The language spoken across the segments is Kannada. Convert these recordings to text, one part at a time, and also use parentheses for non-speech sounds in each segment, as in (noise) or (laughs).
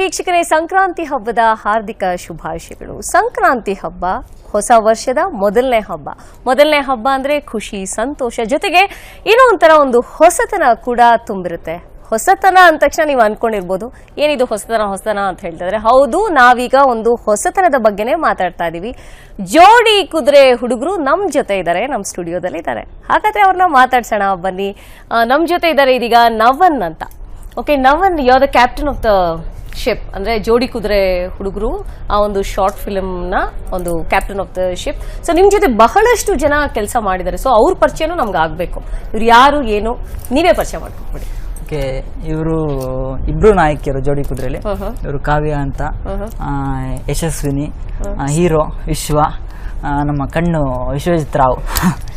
ವೀಕ್ಷಕರೇ, ಸಂಕ್ರಾಂತಿ ಹಬ್ಬದ ಹಾರ್ದಿಕ ಶುಭಾಶಯಗಳು. ಸಂಕ್ರಾಂತಿ ಹಬ್ಬ ಹೊಸ ವರ್ಷದ ಮೊದಲನೇ ಹಬ್ಬ. ಮೊದಲನೇ ಹಬ್ಬ ಅಂದ್ರೆ ಖುಷಿ, ಸಂತೋಷ ಜೊತೆಗೆ ಏನೋ ಒಂಥರ ಒಂದು ಹೊಸತನ ಕೂಡ ತುಂಬಿರುತ್ತೆ. ಹೊಸತನ ಅಂದ ತಕ್ಷಣ ನೀವು ಅಂದ್ಕೊಂಡಿರ್ಬೋದು ಏನಿದು ಹೊಸತನ ಹೊಸತನ ಅಂತ ಹೇಳ್ತಿದ್ರೆ, ಹೌದು, ನಾವೀಗ ಒಂದು ಹೊಸತನದ ಬಗ್ಗೆನೇ ಮಾತಾಡ್ತಾ ಇದೀವಿ. ಜೋಡಿ ಕುದುರೆ ಹುಡುಗರು ನಮ್ಮ ಜೊತೆ ಇದ್ದಾರೆ ನಮ್ಮ ಸ್ಟುಡಿಯೋದಲ್ಲಿ ಇದ್ದಾರೆ ಹಾಗಾದ್ರೆ ಅವ್ರನ್ನ ಮಾತಾಡ್ಸೋಣ, ಬನ್ನಿ. ನಮ್ಮ ನಮ್ ಜೊತೆ ಇದ್ದಾರೆ ಇದೀಗ ನವನ್ ಅಂತ. Okay Navan you the captain of the ship ಅಂದ್ರೆ ಜೋಡಿ ಕುದುರೆ ಹುಡುಗರು ಆ ಒಂದು ಶಾರ್ಟ್ ಫಿಲಮ್ನ ಒಂದು captain of the ship so ನಿಮ್ ಜೊತೆ ಬಹಳಷ್ಟು ಜನ ಕೆಲಸ ಮಾಡಿದ್ದಾರೆ. ಸೊ ಅವ್ರ ಪರಿಚಯನೂ ನಮ್ಗೆ ಆಗ್ಬೇಕು. ಇವ್ರು ಯಾರು ಏನು ನೀವೇ ಪರಿಚಯ ಮಾಡ್ಕೊಬಿಡಿ. ಓಕೆ ಇವರು ಇಬ್ರು ನಾಯಕಿಯರು ಜೋಡಿ ಕುದುರೆಲಿ. ಇವರು ಕಾವ್ಯ ಅಂತ ಯಶಸ್ವಿನಿ ಹೀರೋ ವಿಶ್ವ ನಮ್ಮ ಕಣ್ಣು ವಿಶ್ವಜಿತ್ ರಾವ್.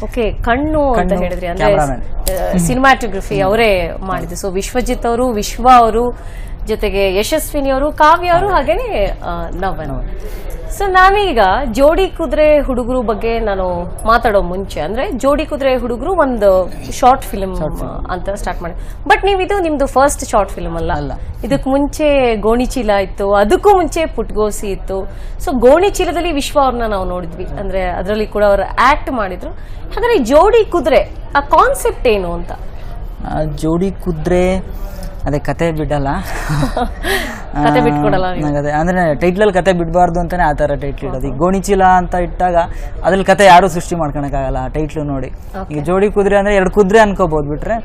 ಓಕೆ ಕಣ್ಣು ಅಂತ ಹೇಳಿದ್ರೆ ಅಂದ್ರೆ. ಸಿನಿಮಾಟೋಗ್ರಫಿ ಅವರೇ ಮಾಡಿದ್ರು ಸೊ ವಿಶ್ವಜಿತ್ ಅವರು ವಿಶ್ವ ಅವರು ಜೊತೆಗೆ ಯಶಸ್ವಿನಿ ಅವರು ಕಾವ್ಯ ಅವರು ಹಾಗೇನೆ ನವನ್ ಸೊ ನಾವೀಗ ಜೋಡಿ ಕುದುರೆ ಹುಡುಗರು ಬಗ್ಗೆ ನಾನು ಮಾತಾಡೋ ಮುಂಚೆ ಅಂದ್ರೆ ಜೋಡಿ ಕುದುರೆ ಹುಡುಗರು ಒಂದು ಶಾರ್ಟ್ ಫಿಲ್ಮ್ ಅಂತ ಸ್ಟಾರ್ಟ್ ಮಾಡಿ. ಬಟ್ ನೀವು ಇದು ನಿಮ್ದು ಫಸ್ಟ್ ಶಾರ್ಟ್ ಫಿಲ್ಮ್ ಅಲ್ಲ. ಅಲ್ಲ. ಇದಕ್ಕೆ ಮುಂಚೆ ಗೋಣಿಚೀಲ ಇತ್ತು ಅದಕ್ಕೂ ಮುಂಚೆ ಪುಟ್ಗೋಸಿ ಇತ್ತು. ಸೊ ಗೋಣಿಚೀಲದಲ್ಲಿ ವಿಶ್ವ ಅವ್ರನ್ನ ನಾವು ನೋಡಿದ್ವಿ. ಅಂದ್ರೆ ಅದರಲ್ಲಿ ಕೂಡ ಅವರು ಆಕ್ಟ್ ಮಾಡಿದ್ರು. ಹಾಗಾದ್ರೆ ಜೋಡಿ ಕುದುರೆ ಆ ಕಾನ್ಸೆಪ್ಟ್ ಏನು ಅಂತ? ಜೋಡಿ ಕುದುರೆ ಅದೇ ಕತೆ ಬಿಡಲ್ಲ. (laughs) ಕತೆ ಬಿಟ್ಕೊಡಲ್ಲ ನೀವು? ನಂಗ್ ಅದೇ ಅಂದ್ರೆ ಟೈಟ್ಲಲ್ಲಿ ಕತೆ ಬಿಡಬಾರ್ದು ಅಂತಾನೆ ಆ ತರ ಟೈಟ್ಲ್ ಇಡೋದು. ಈಗ ಗೋಣಿಚೀಲ ಅಂತ ಇಟ್ಟಾಗ ಅದ್ರಲ್ಲಿ ಕತೆ ಯಾರು ಸೃಷ್ಟಿ ಮಾಡ್ಕೊಳಕ್ಕಾಗಲ್ಲ ಆ ಟೈಟ್ಲು ನೋಡಿ. ಈಗ ಜೋಡಿ ಕುದುರೆ ಅಂದ್ರೆ ಎರಡು ಕುದುರೆ ಅನ್ಕೋಬಹುದು ಬಿಟ್ರೆ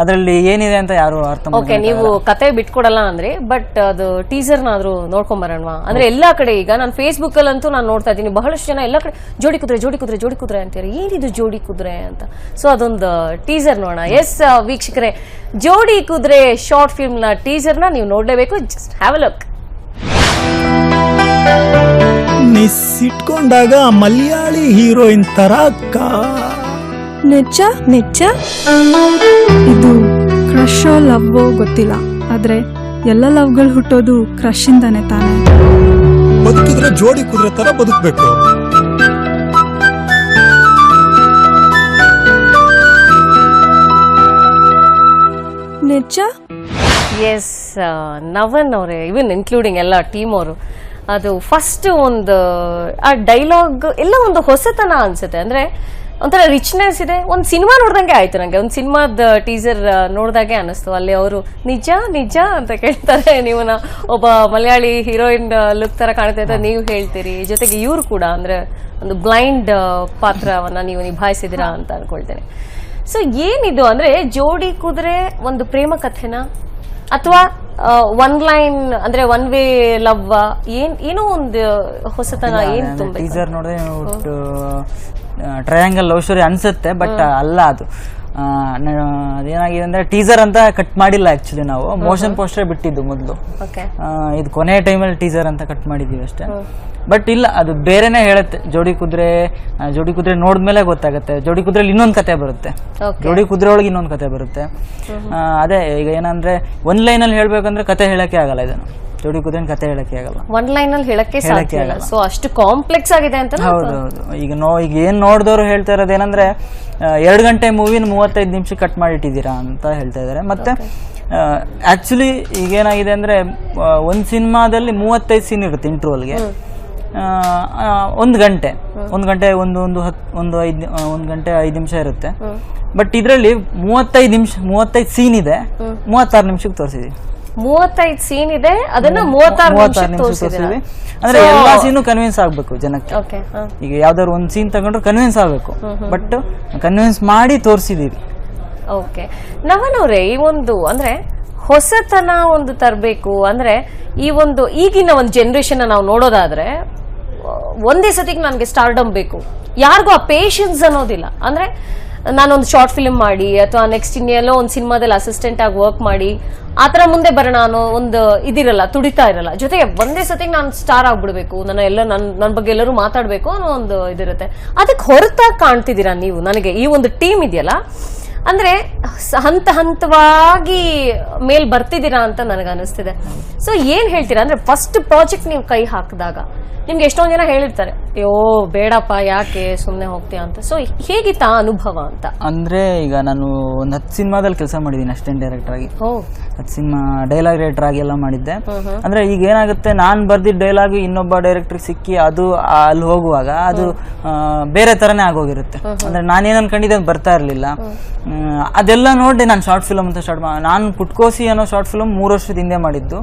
ಅದರಲ್ಲಿ ಏನಿದೆ ಅಂತ ಯಾರು ಅರ್ಥ ಓಕೆ ಮಾಡ್ಕೊಳಕ್ಕಾಗಲ್ಲ. ನೀವು ಕತೆ ಬಿಟ್ಕೊಡಲ್ಲ ಅಂದ್ರೆ ಬಟ್ ಅದು ಟೀಸರ್ ನಾದ್ರೂ ನೋಡ್ಕೊಂಡ್ ಬರೋಣವಾ ಅಂದ್ರೆ ಎಲ್ಲಾ ಕಡೆ ಈಗ ನಾನು ಫೇಸ್ಬುಕ್ ಅಲ್ಲಂತೂ ನಾನು ನೋಡ್ತಾ ಇದ್ದೀನಿ. ಬಹಳಷ್ಟು ಜನ ಎಲ್ಲಾ ಕಡೆ ಜೋಡಿ ಕುದುರೆ ಜೋಡಿ ಕುದುರೆ ಜೋಡಿ ಕುದುರೆ ಅಂತಾರೆ. ಏನಿದು ಜೋಡಿ ಕುದುರೆ ಅಂತ? ಸೊ ಅದೊಂದು ಟೀಸರ್ ನೋಡೋಣ. ಎಸ್ ವೀಕ್ಷಕರೇ ಜೋಡಿ ಕುದುರೆ ಶಾರ್ಟ್ ಫಿಲ್ಮ್ನ ಟೀಸರ್ನ ನೀವು ನೋಡ್ಲೇಬೇಕು. ಜಸ್ಟ್ ಹ್ಯಾವ್ ಅ ಲುಕ್ ನಿಸ್ಸಿಟ್ಕೊಂಡಾಗ ಮಲಯಾಳಿ ಹೀರೋಯಿನ್ ತರ ಅಕ್ಕ. ನೆಚ್ಚ ನೆಚ್ಚ. ಇದು ಕ್ರಶ್ ಲವ್ ಗೊತ್ತಿಲ್ಲ. ಆದ್ರೆ ಎಲ್ಲ ಲವ್ಗಳು ಹುಟ್ಟೋದು ಕ್ರಶ್ ಇಂದಾನೆ ತಾನೆ. ಬದುಕಿದ್ರೆ ಜೋಡಿ ಕುದುರೆ ತರ ಬದುಕ್ಬೇಕು. ನೆಚ್ಚ? ಎಸ್ ನವನ್ ಅವರೇ ಇವನ್ ಇನ್ಕ್ಲೂಡಿಂಗ್ ಎಲ್ಲ ಟೀಮ್ ಅವರು. ಅದು ಫಸ್ಟ್ ಒಂದು, ಆ ಡೈಲಾಗ್ ಎಲ್ಲ ಒಂದು ಹೊಸತನ ಅನ್ಸುತ್ತೆ. ಅಂದ್ರೆ ಒಂಥರ ರಿಚ್ನೆಸ್ ಇದೆ. ಒಂದು ಸಿನಿಮಾ ನೋಡ್ದಂಗೆ ಆಯ್ತು ನಂಗೆ. ಒಂದು ಸಿನಿಮಾದ ಟೀಸರ್ ನೋಡಿದಾಗೆ ಅನಿಸ್ತು. ಅಲ್ಲಿ ಅವರು, ನಿಜ ನಿಜ ಅಂತ ಕೇಳ್ತಾರೆ. (laughs) ನೀವು ಒಬ್ಬ ಮಲಯಾಳಿ ಹೀರೋಯಿನ್ ಲುಕ್ ತರ ಕಾಣ್ತಾ ಅಂತ ನೀವು ಹೇಳ್ತೀರಿ. ಜೊತೆಗೆ ಇವ್ರು ಕೂಡ, ಅಂದ್ರೆ ಒಂದು ಬ್ಲೈಂಡ್ ಪಾತ್ರವನ್ನ ನೀವು ನಿಭಾಯಿಸಿದಿರಾ ಅಂತ ಅನ್ಕೊಳ್ತೇನೆ. ಸೊ ಏನಿದು ಅಂದ್ರೆ ಜೋಡಿ ಕುದುರೆ ಒಂದು ಪ್ರೇಮ ಕಥೆನ ಅಥವಾ ಒನ್ ಲೈನ್ ಅಂದ್ರೆ ಒನ್ ವೇ ಲವ್ ಏನ್ ಏನೋ ಒಂದು ಹೊಸತನ ಏನ್ ಟೀಸರ್ ನೋಡಿದ್ರೆ ಟ್ರಯಾಂಗಲ್ ಲವ್ ಸ್ಟೋರಿ ಅನ್ಸುತ್ತೆ ಬಟ್ ಅಲ್ಲ ಅದು. ಅದೇನಾಗಿದೆ ಅಂದ್ರೆ ಟೀಸರ್ ಅಂತ ಕಟ್ ಮಾಡಿಲ್ಲ ಆಕ್ಚುಲಿ ನಾವು. ಮೋಷನ್ ಪೋಸ್ಟರ್ ಬಿಟ್ಟಿದ್ದು ಮೊದಲು. ಇದು ಕೊನೆ ಟೈಮಲ್ಲಿ ಟೀಸರ್ ಅಂತ ಕಟ್ ಮಾಡಿದೀವಿ ಅಷ್ಟೇ. ಬಟ್ ಇಲ್ಲ ಅದು ಬೇರೆನೇ ಹೇಳುತ್ತೆ. ಜೋಡಿ ಕುದುರೆ ಜೋಡಿ ಕುದುರೆ ನೋಡಿದ್ಮೇಲೆ ಗೊತ್ತಾಗುತ್ತೆ. ಜೋಡಿ ಕುದುರೆಲಿ ಇನ್ನೊಂದು ಕತೆ ಬರುತ್ತೆ. ಜೋಡಿ ಕುದುರೆ ಒಳಗೆ ಇನ್ನೊಂದು ಕತೆ ಬರುತ್ತೆ. ಅದೇ ಈಗ ಏನಂದ್ರೆ ಒಂದ್ ಲೈನಲ್ಲಿ ಹೇಳ್ಬೇಕಂದ್ರೆ ಕತೆ ಹೇಳಕ್ಕೆ ಆಗಲ್ಲ ಇದನ್ನು. ಜೋಡಿ ಕುದುರೆ ಕತೆ ಹೇಳಕ್ಕೆ ಆಗಲ್ಲ. ಒನ್ ಲೈನ್ ಅಲ್ಲಿ ಹೇಳಕ್ಕೆ ಸಾಧ್ಯ ಇಲ್ಲ. ಸೊ ಅಷ್ಟು ಕಾಂಪ್ಲೆಕ್ಸ್ ಆಗಿದೆ ಅಂತ ಹೌದು ಹೌದು. ಈಗ ನೋ ಈಗ ಏನ್ ನೋಡಿದವರು ಹೇಳ್ತಾ ಇರೋದು ಏನಂದ್ರೆ ಎರಡು ಗಂಟೆ ಮೂವಿನ ಮೂವತ್ತೈದು ನಿಮಿಷ ಕಟ್ ಮಾಡಿಟ್ಟಿದ್ದೀರಾ ಅಂತ ಹೇಳ್ತಾ ಇದ್ದಾರೆ ಮತ್ತೆ ಆಕ್ಚುಲಿ ಈಗ ಏನಾಗಿದೆ ಅಂದ್ರೆ ಆ, ಒಂದ್ ಸಿನಿಮಾದಲ್ಲಿ ಮೂವತ್ತೈದು ಸೀನ್ ಇರುತ್ತೆ ಇಂಟ್ರೋಲ್ಗೆ ಒಂದು ಗಂಟೆ. ಒಂದ್ ಗಂಟೆ ಒಂದು ಒಂದು ಹತ್ ಒಂದು ಐದು ಒಂದು ಗಂಟೆ ಐದು ನಿಮಿಷ ಇರುತ್ತೆ. ಬಟ್ ಇದರಲ್ಲಿ ಮೂವತ್ತೈದು ನಿಮಿಷ ಮೂವತ್ತೈದು ಸೀನ್ ಇದೆ. ಮೂವತ್ತಾರು ನಿಮಿಷಕ್ಕೆ ತೋರಿಸಿದ್ವಿ. ಮೂವತ್ತೈದು ಸೀನ್ ಇದೆ. ಅದನ್ನ ಮೂವತ್ತಾರು ಮೂವತ್ತಾರು ನಿಮಿಷ ತೋರಿಸಿದ್ವಿ ಅಂದ್ರೆ ಎಲ್ಲಾ ಸೀನು ಕನ್ವಿನ್ಸ್ ಆಗ್ಬೇಕು ಜನಕ್ಕೆ. ಈಗ ಯಾವ್ದಾದ್ರು ಒಂದ್ ಸೀನ್ ತಗೊಂಡ್ರೆ ಕನ್ವಿನ್ಸ್ ಆಗ್ಬೇಕು. ಬಟ್ ಕನ್ವಿನ್ಸ್ ಮಾಡಿ ತೋರಿಸಿದೀವಿ ಓಕೆ ನವನವ್ರೆ ಈ ಒಂದು ಅಂದ್ರೆ ಹೊಸತನ ಒಂದು ತರಬೇಕು ಅಂದ್ರೆ ಈ ಒಂದು ಈಗಿನ ಒಂದು ಜನರೇಷನ್ ನಾವು ನೋಡೋದಾದ್ರೆ ಆ, ಒಂದೇ ಸತಿಗೆ ನನಗೆ ಸ್ಟಾರ್ಡಮ್ ಬೇಕು. ಯಾರಿಗೂ ಆ ಪೇಷನ್ಸ್ ಅನ್ನೋದಿಲ್ಲ. ಅಂದ್ರೆ ನಾನೊಂದು ಶಾರ್ಟ್ ಫಿಲ್ಮ್ ಮಾಡಿ, ಅಥವಾ ನೆಕ್ಸ್ಟ್ ಇನ್ನೆಲ್ಲೋ ಒಂದು ಸಿನಿಮಾದಲ್ಲಿ ಅಸಿಸ್ಟೆಂಟ್ ಆಗಿ ವರ್ಕ್ ಮಾಡಿ, ಆ ಥರ ಮುಂದೆ ಬರೋಣ ಅನ್ನೋ ಒಂದು ಇದಿರಲ್ಲ, ತುಡಿತಾ ಇರಲ್ಲ. ಜೊತೆಗೆ ಒಂದೇ ಸತಿಗೆ ನಾನು ಸ್ಟಾರ್ ಆಗ್ಬಿಡ್ಬೇಕು, ನನ್ನ ಎಲ್ಲ ನನ್ನ ನನ್ನ ಬಗ್ಗೆ ಎಲ್ಲರೂ ಮಾತಾಡಬೇಕು ಅನ್ನೋ ಒಂದು ಇದಿರುತ್ತೆ. ಅದಕ್ಕೆ ಹೊರತಾಗಿ ಕಾಣ್ತಿದ್ದೀರಾ ನೀವು? ನನಗೆ ಈ ಒಂದು ಟೀಮ್ ಇದೆಯಲ್ಲ ಅಂದ್ರೆ ಹಂತ ಹಂತವಾಗಿ ಮೇಲ್ ಬರ್ತಿದ್ದೀರಾ ಅಂತ ನನಗೆ ಅನಿಸ್ತಿದೆ. ಸೊ ಏನ್ ಹೇಳ್ತೀರಾ ಅಂದ್ರೆ ಫಸ್ಟ್ ಪ್ರಾಜೆಕ್ಟ್ ನೀವು ಕೈ ಹಾಕಿದಾಗ ನಿಮ್ಗೆ ಎಷ್ಟೊಂದ್ ಜನ ಹೇಳಿರ್ತಾರೆ ಅಯ್ಯೋ ಬೇಡಪ್ಪ ಯಾಕೆ ಸುಮ್ಮನೆ ಹೋಗ್ತೀಯಾ ಅಂತ? ಸೊ ಹೇಗಿತ್ತ ಅನುಭವ ಅಂತ? ಅಂದ್ರೆ ಈಗ ನಾನು ಒಂದು ಹತ್ತು ಸಿನಿಮಾದಲ್ಲಿ ಕೆಲಸ ಮಾಡಿದ್ದೀನಿ ಅಸಿಸ್ಟೆಂಟ್ ಡೈರೆಕ್ಟರ್ ಆಗಿ. ಹತ್ತು ಸಿನಿಮಾ ಡೈಲಾಗ್ ರೈಟರ್ ಆಗಿ ಎಲ್ಲ ಮಾಡಿದ್ದೆ. ಅಂದ್ರೆ ಈಗ ಏನಾಗುತ್ತೆ ನಾನು ಬರ್ದಿದ್ದ ಡೈಲಾಗ್ ಇನ್ನೊಬ್ಬ ಡೈರೆಕ್ಟರ್ ಸಿಕ್ಕಿ ಅದು ಅಲ್ಲಿ ಹೋಗುವಾಗ ಅದು ಬೇರೆ ತರನೇ ಆಗೋಗಿರುತ್ತೆ. ಅಂದ್ರೆ ನಾನೇನು ಅನ್ಕೊಂಡಿದ್ದೆ ಬರ್ತಾ ಇರಲಿಲ್ಲ. ಅದೆಲ್ಲ ನೋಡಿ ನಾನು ಶಾರ್ಟ್ ಫಿಲಮ್ ಅಂತ ಸ್ಟಾರ್ಟ್ ನಾನು ಪುಟ್ಕೋಸಿ ಅನ್ನೋ ಶಾರ್ಟ್ ಫಿಲಮ್ ಮೂರು ವರ್ಷದ ಹಿಂದೆ ಮಾಡಿದ್ದು.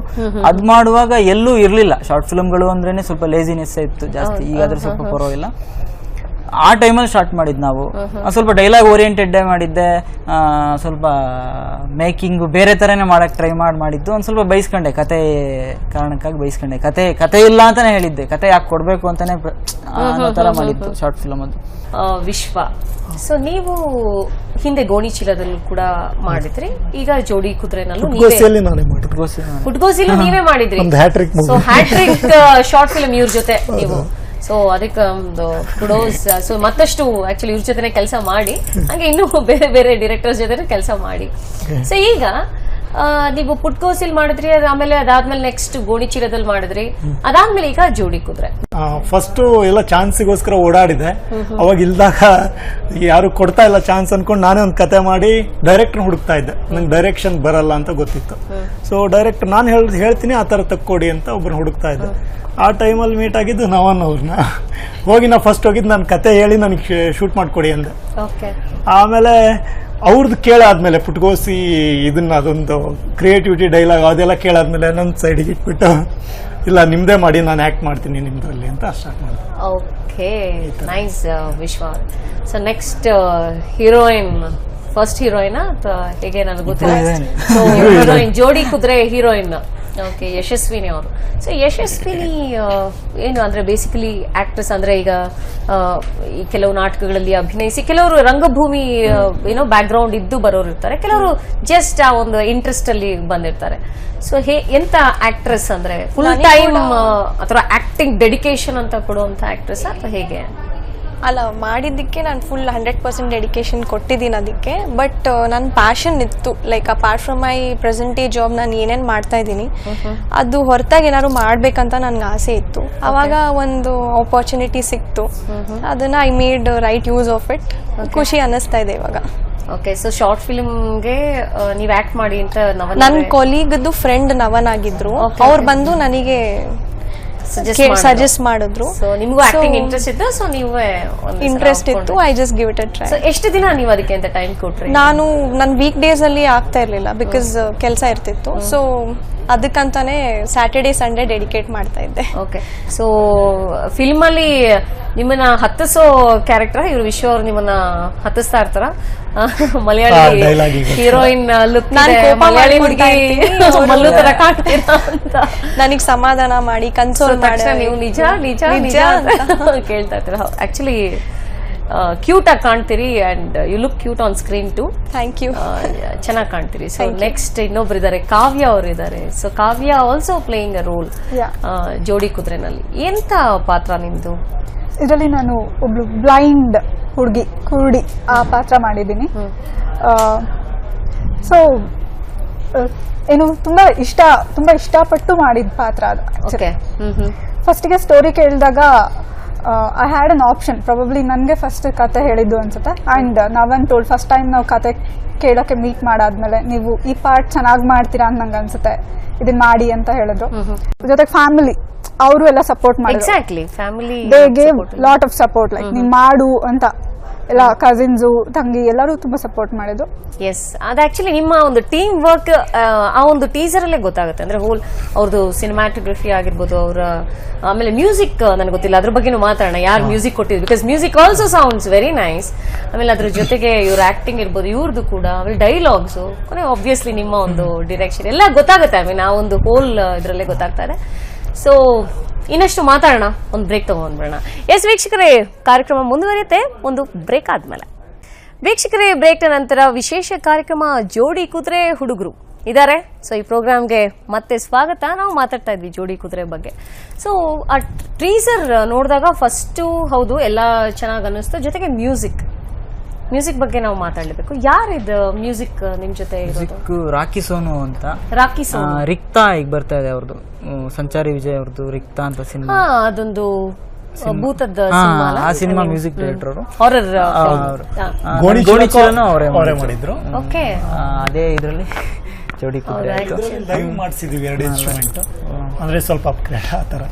ಅದ್ ಮಾಡುವಾಗ ಎಲ್ಲೂ ಇರ್ಲಿಲ್ಲ. ಶಾರ್ಟ್ ಫಿಲಮ್ಗಳು ಅಂದ್ರೇನೆ ಸ್ವಲ್ಪ ಲೇಸಿನೆಸ್ ಇತ್ತು ಜಾಸ್ತಿ. ಈಗಾದ್ರೆ ಸ್ವಲ್ಪ ಪರವಾಗಿಲ್ಲ. ಆ ಟೈಮಲ್ಲಿ ಸ್ಟಾರ್ಟ್ ಮಾಡಿದ್ದು ನಾವು. ಆ, ಸ್ವಲ್ಪ ಡೈಲಾಗ್ ಓರಿಯೆಂಟೆಡ್ ಮಾಡಿದ್ದೆ ಆ, ಸ್ವಲ್ಪ ಮೇಕಿಂಗು ಬೇರೆ ಥರನೇ ಮಾಡೋಕ್ಕೆ ಟ್ರೈ ಮಾಡಿ ಮಾಡಿದ್ದು ಒಂದು ಸ್ವಲ್ಪ ಬೈಸ್ಕೊಂಡೆ ಕತೆ ಕಾರಣಕ್ಕಾಗಿ ಬೈಸ್ಕೊಂಡೆ. ಕತೆ ಕತೆ ಇಲ್ಲ ಅಂತಾನೆ ಹೇಳಿದ್ದೆ. ಕತೆ ಯಾಕೆ ಕೊಡಬೇಕು ಅನ್ನೋ ಥರ ಮಾಡಿದ್ದು ಶಾರ್ಟ್ ಫಿಲಮ್ ಅದು. ವಿಶ್ವ. ಸೊ ನೀವು ಹಿಂದೆ ಗೋಣಿ ಚೀಲದಲ್ಲೂ ಕೂಡ ಮಾಡಿದ್ರಿ. ಈಗ ಜೋಡಿ ಕುದುರೆನಲ್ಲೂ ನೀವೇ ಗೋಸಿಯಲ್ಲಿ ನಾನೇ ಮಾಡಿದ್ದು. ಗೋಸಿ ನೀವೇ ಮಾಡಿದ್ರಿ. ಸೊ ಹ್ಯಾಟ್ರಿಕ್ ಶಾರ್ಟ್ ಫಿಲ್ಮ್ ಇವ್ರ ಜೊತೆ ನೀವು. ಸೊ ಅದಕ್ಕೆ ಒಂದು ಕುಡೋಸ್ ಸೊ ಮತ್ತಷ್ಟು ಆಕ್ಚುಲಿ ಇವ್ರ ಜೊತೆ ಕೆಲಸ ಮಾಡಿ ಹಾಗೆ ಇನ್ನೂ ಬೇರೆ ಬೇರೆ ಡೈರೆಕ್ಟರ್ಸ್ ಜೊತೆ ಕೆಲಸ ಮಾಡಿ. ಸೊ ಈಗ ನೀವು ಪುಟ್ಕೋಸಿಲ್ ಮಾಡಿದ್ರಿ ಆಮೇಲೆ ಅದಾದ್ಮೇಲೆ ನೆಕ್ಸ್ಟ್ ಗೋಣಿ ಚೀಲದಲ್ಲಿ ಮಾಡಿದ್ರಿ. ಅದಾದ್ಮೇಲೆ ಈಗ ಜೋಡಿ ಕುದ್ರೆ. ಫಸ್ಟ್ ಎಲ್ಲ ಚಾನ್ಸಿಗೋಸ್ಕರ ಓಡಾಡಿದೆ. ಅವಾಗ ಇಲ್ದಾಗ ಯಾರು ಕೊಡ್ತಾ ಇಲ್ಲ ಚಾನ್ಸ್ ಅನ್ಕೊಂಡು ನಾನೇ ಒಂದು ಕತೆ ಮಾಡಿ ಡೈರೆಕ್ಟರ್ ಹುಡುಕ್ತಾ ಇದ್ದೆ. ನಂಗೆ ಡೈರೆಕ್ಷನ್ ಬರಲ್ಲ ಅಂತ ಗೊತ್ತಿತ್ತು. ಸೊ ಡೈರೆಕ್ಟ್ ನಾನು ಹೇಳ್ ಹೇಳ್ತೀನಿ ಆ ಥರ ತಕ್ಕೊಡಿ ಅಂತ ಒಬ್ಬರು ಹುಡುಕ್ತಾ ಇದ್ದೆ. ಆ ಟೈಮಲ್ಲಿ ಮೀಟ್ ಆಗಿದ್ದು ನವನ್ ಅವ್ರನ್ನ ಹೋಗಿ ನಾ ಫಸ್ಟ್ ಹೋಗಿದ್ದು ನಾನು ಕತೆ ಹೇಳಿ ನನಗೆ ಶೂಟ್ ಮಾಡಿಕೊಡಿ ಅಂದೆ. ಓಕೆ ಆಮೇಲೆ ಅವ್ರದ್ದು ಕೇಳಾದ್ಮೇಲೆ ಪುಟ್ಗೋಸಿ ಇದನ್ನ ಅದೊಂದು ಕ್ರಿಯೇಟಿವಿಟಿ ಡೈಲಾಗ್ ಅದೆಲ್ಲ ಕೇಳಾದ್ಮೇಲೆ ನನ್ನ ಸೈಡಿಗೆ ಇಟ್ಬಿಟ್ಟು ಇಲ್ಲ ನಿಮ್ದೇ ಮಾಡಿ ನಾನು ಆ್ಯಕ್ಟ್ ಮಾಡ್ತೀನಿ ನಿಮ್ದ್ರಲ್ಲಿ ಅಂತ ಸ್ಟಾರ್ಟ್ ಮಾಡಿದೆ. Okay nice Vishwa. So next heroine first heroine ಅಥವಾ ಹೇಗೆ ನನಗೆ ಗೊತ್ತಿಲ್ಲ? ಹೀರೋಯಿನ್ ಜೋಡಿ ಕುದುರೆ ಹೀರೋಯಿನ್ ಓಕೆ ಯಶಸ್ವಿನಿ ಅವರು. ಸೊ ಯಶಸ್ವಿನಿ ಏನು ಅಂದ್ರೆ ಬೇಸಿಕಲಿ ಆಕ್ಟ್ರೆಸ್ ಅಂದ್ರೆ ಈಗ ಈ ಕೆಲವು ನಾಟಕಗಳಲ್ಲಿ ಅಭಿನಯಿಸಿ ಕೆಲವರು ರಂಗಭೂಮಿ ಏನೋ ಬ್ಯಾಕ್ ಗ್ರೌಂಡ್ ಇದ್ದು ಬರೋರು ಇರ್ತಾರೆ ಕೆಲವರು ಜಸ್ಟ್ ಆ ಒಂದು ಇಂಟ್ರೆಸ್ಟ್ ಅಲ್ಲಿ ಬಂದಿರ್ತಾರೆ. ಸೊ ಹೇ ಎಂತ ಆಕ್ಟ್ರೆಸ್ ಅಂದ್ರೆ ಫುಲ್ ಟೈಮ್ ಅಥವಾ ಆಕ್ಟಿಂಗ್ ಡೆಡಿಕೇಶನ್ ಅಂತ ಕೊಡುವಂತ ಆಕ್ಟ್ರೆಸ್ ಅಥವಾ ಹೇಗೆ? ಅಲ್ಲ ಮಾಡಿದ್ದಕ್ಕೆ ನಾನು ಫುಲ್ ಹಂಡ್ರೆಡ್ ಪರ್ಸೆಂಟ್ ಡೆಡಿಕೇಶನ್ ಕೊಟ್ಟಿದ್ದೀನಿ ಅದಕ್ಕೆ ಬಟ್ ನನ್ನ ಪ್ಯಾಷನ್ ಇತ್ತು. Like apart from my present job ನಾನು ಏನೇನು ಮಾಡ್ತಾ ಇದ್ದೀನಿ ಅದು ಹೊರತಾಗಿ ಏನಾದ್ರು ಮಾಡಬೇಕಂತ ನನಗೆ ಆಸೆ ಇತ್ತು. ಅವಾಗ ಒಂದು ಆಪರ್ಚುನಿಟಿ ಸಿಕ್ತು. ಅದನ್ನ I made right use of it ಖುಷಿ ಅನ್ನಿಸ್ತಾ ಇದೆ ಇವಾಗ. ಓಕೆ ಸೊ ಶಾರ್ಟ್ ಫಿಲ್ಮ್ಗೆ ನೀವು ಆಕ್ಟ್ ಮಾಡಿ ಅಂತ ನನ್ನ ಕೊಲೀಗದ್ದು ಫ್ರೆಂಡ್ ನವನ್ ಆಗಿದ್ರು ಅವ್ರು ಬಂದು ನನಗೆ ಸಜೆಸ್ಟ್ ಮಾಡಿದ್ರು. ಸೊ ನಿಮಗೂ ಆಕ್ಟಿಂಗ್ ಇಂಟ್ರೆಸ್ಟ್ ಇತ್ತು ಸೊ ನೀವೇ ಇಂಟ್ರೆಸ್ಟ್ ಇತ್ತು I just give it a try so ಎಷ್ಟು ದಿನ ನೀವು ಅದಕ್ಕೆ ಅಂತ ಟೈಮ್ ಕೊಟ್ರಿ? ನಾನು ನನ್ನ ವೀಕ್ ಡೇಸ್ ಅಲ್ಲಿ ಆಗ್ತಾ ಇರ್ಲಿಲ್ಲ ಬಿಕಾಸ್ ಕೆಲಸ ಇರ್ತಿತ್ತು. ಸೊ ಅದಕ್ಕಂತಾನೆ ಸ್ಯಾಟರ್ಡೆ ಸಂಡೇ ಡೆಡಿಕೇಟ್ ಮಾಡ್ತಾ ಇದ್ದೆ. ಓಕೆ ಸೊ ಫಿಲ್ಮ್ ಅಲ್ಲಿ ನಿಮ್ಮನ್ನ ಹತ್ತಿಸೋ ಕ್ಯಾರೆಕ್ಟರ್ ಇವ್ರು ವಿಶ್ವ ಅವ್ರು ನಿಮ್ಮನ್ನ ಹತ್ತಿಸ್ತಾ ಇರ್ತಾರ. ಮಲಯಾಳಿ ಹೀರೋಯಿನ್ ಲುಕ್ ಮಲಯಾಳಿ ಹುಡುಗಿ ಮಲ್ಲು ತರ ಕಾಣ್ತೀರಾ ಅಂತ. ನನಗೆ ಸಮಾಧಾನ ಮಾಡಿ ಕನ್ಸೋಲ್ ಮಾಡಿ. ನೀವು ನಿಜ ನಿಜ ನಿಜ ಅಂತ. (laughs) ಕೇಳ್ತಾ ಇರ್ತೀರ. ಆಕ್ಚುಲಿ ಕ್ಯೂಟ್ ಆಗಿ ಕಾಣ್ತೀರಿ and you look cute on screen too thank you ಚೆನ್ನಾಗಿ ಕಾಣ್ತೀರಿ. ಸೊ ನೆಕ್ಸ್ಟ್ ಇನ್ನೊಬ್ರು ಇದ್ದಾರೆ ಕಾವ್ಯ ಅವರು ಇದ್ದಾರೆ so Kavya also playing a role. Jodi ಕುದುರೆನಲ್ಲಿ. ಎಂತ ಪಾತ್ರ ನಿಮ್ದು? ಇದರಲ್ಲಿ ನಾನು ಒಬ್ಳು ಬ್ಲೈಂಡ್ ಹುಡುಗಿ ಕುರುಡಿ ಆ ಪಾತ್ರ ಮಾಡಿದ್ದೀನಿ. ಸೊ ಏನು ತುಂಬ ಇಷ್ಟ ತುಂಬ ಇಷ್ಟಪಟ್ಟು ಮಾಡಿದ ಪಾತ್ರ ಅದು ಫಸ್ಟಿಗೆ ಸ್ಟೋರಿ ಕೇಳಿದಾಗ I had an option probably ನನಗೆ ಫಸ್ಟ್ ಕತೆ ಹೇಳಿದ್ದು ಅನ್ಸುತ್ತೆ. ಆ್ಯಂಡ್ ನಾವನ್ ಟೋಲ್ ಫಸ್ಟ್ ಟೈಮ್ ನಾವು ಕತೆ ಕೇಳೋಕ್ಕೆ ಮೀಟ್ ಮಾಡಾದ್ಮೇಲೆ ನೀವು ಈ ಪಾರ್ಟ್ ಚೆನ್ನಾಗಿ ಮಾಡ್ತೀರಾ ಅಂತ ನಂಗೆ ಅನ್ಸುತ್ತೆ. ಇದನ್ನ ಮಾಡಿ ಅಂತ ಹೇಳಿದ್ರು ಜೊತೆಗೆ ಫ್ಯಾಮಿಲಿ ಅವರು ಎಲ್ಲ ಸಪೋರ್ಟ್ ಮಾಡಿ exactly family they gave lot of support like ನೀವು ಮಾಡು ಅಂತ. ಎಲ್ಲ ಕಸಿನ್ಸು ತಂಗಿ ಎಲ್ಲರೂ ತುಂಬಾ ಸಪೋರ್ಟ್ ಮಾಡಿದ್ರು ಎಸ್ ಅದು ಆಕ್ಚುಲಿ ನಿಮ್ಮ ಒಂದು ಟೀಮ್ ವರ್ಕ್ ಆ ಒಂದು ಟೀಸರ್ ಅಲ್ಲೇ ಗೊತ್ತಾಗುತ್ತೆ. ಅಂದ್ರೆ ಹೋಲ್ ಅವ್ರದ್ದು ಸಿನಿಮಾಟೋಗ್ರಫಿ ಆಗಿರ್ಬೋದು ಅವರ ಆಮೇಲೆ ಮ್ಯೂಸಿಕ್ ನನಗೆ ಗೊತ್ತಿಲ್ಲ. ಅದ್ರ ಬಗ್ಗೆನೂ ಮಾತಾಡೋಣ. ಯಾರು ಮ್ಯೂಸಿಕ್ ಕೊಟ್ಟಿದ್ರು because music also sounds very nice ಆಮೇಲೆ ಅದ್ರ ಜೊತೆಗೆ ಇವ್ರ ಆಕ್ಟಿಂಗ್ ಇರ್ಬೋದು ಇವ್ರದ್ದು ಕೂಡ. ಆಮೇಲೆ ಡೈಲಾಗ್ಸು ಆಬ್ವಿಯಸ್ಲಿ ನಿಮ್ಮ ಒಂದು ಡಿರೆಕ್ಷನ್ ಎಲ್ಲ ಗೊತ್ತಾಗುತ್ತೆ. ಐ ಮೀನ್ ಆ ಒಂದು ಹೋಲ್ ಇದರಲ್ಲೇ ಗೊತ್ತಾಗ್ತಾ ಇದೆ. ಸೊ ಇನ್ನಷ್ಟು ಮಾತಾಡೋಣ. ಒಂದು ಬ್ರೇಕ್ ತಗೊಂಡ್ಬಿಡೋಣ ಎಸ್ ವೀಕ್ಷಕರೇ, ಕಾರ್ಯಕ್ರಮ ಮುಂದುವರಿಯುತ್ತೆ. ಒಂದು ಬ್ರೇಕ್ ಆದ್ಮೇಲೆ. ವೀಕ್ಷಕರೇ ಬ್ರೇಕ್ ನಂತರ ವಿಶೇಷ ಕಾರ್ಯಕ್ರಮ ಜೋಡಿ ಕುದುರೆ ಹುಡುಗರು ಇದ್ದಾರೆ. ಸೊ ಈ ಪ್ರೋಗ್ರಾಮ್ಗೆ ಮತ್ತೆ ಸ್ವಾಗತ. ನಾವು ಮಾತಾಡ್ತಾ ಇದ್ವಿ ಜೋಡಿ ಕುದುರೆ ಬಗ್ಗೆ. ಸೊ ಆ ಟ್ರೀಸರ್ ನೋಡಿದಾಗ ಫಸ್ಟು ಹೌದು, ಎಲ್ಲ ಚೆನ್ನಾಗಿ ಅನ್ನಿಸ್ತು. ಜೊತೆಗೆ ಮ್ಯೂಸಿಕ್ ಮ್ಯೂಸಿಕ್ ಬಗ್ಗೆ ನಾವು ಮಾತಾಡಬೇಕು ಯಾರಿದು ಮ್ಯೂಸಿಕ್ ನಿಮ್ ಜೊತೆ ಇರೋದು? ಮ್ಯೂಸಿಕ್ ರಾಕಿ ಸೋನು ಅಂತ. ರಾಕಿ ಆ, ಸೋನು ರಿಕ್ತಾ ಈಗ ಬರ್ತಾ ಇದೆ ಅವ್ರದ್ದು ಸಂಚಾರಿ ವಿಜಯ್ ಅವ್ರದ್ದು ರಿಕ್ತಾ ಅಂತ ಸಿನಿಮಾ. ಹಾ ಅದೊಂದು ಭೂತದ ಹಾ, ಸಿನಿಮಾ ಅಲ್ಲ? ಆ ಸಿನಿಮಾ ಮ್ಯೂಸಿಕ್ ಡೈರೆಕ್ಟರ್ ಅವರು. ಹಾರರ್ ಗೋಣಿ ಚೀಲನೂ ಅವರೇ ಅವರೇ ಮಾಡಿದ್ರು. ಓಕೆ. ಅದೇ ಇದರಲ್ಲಿ ಜೋಡಿ ಕುದುರೆ ಆಯ್ತು. ಲೈವ್ ಮಾಡ್ಸಿದೀವಿ ಎರಡು ಇನ್ಸ್ಟ್ರೂಮೆಂಟ್ ಅಂದ್ರೆ ಸ್ವಲ್ಪ ಅಪ್ಗ್ರೇಡ್ ಆ ತರ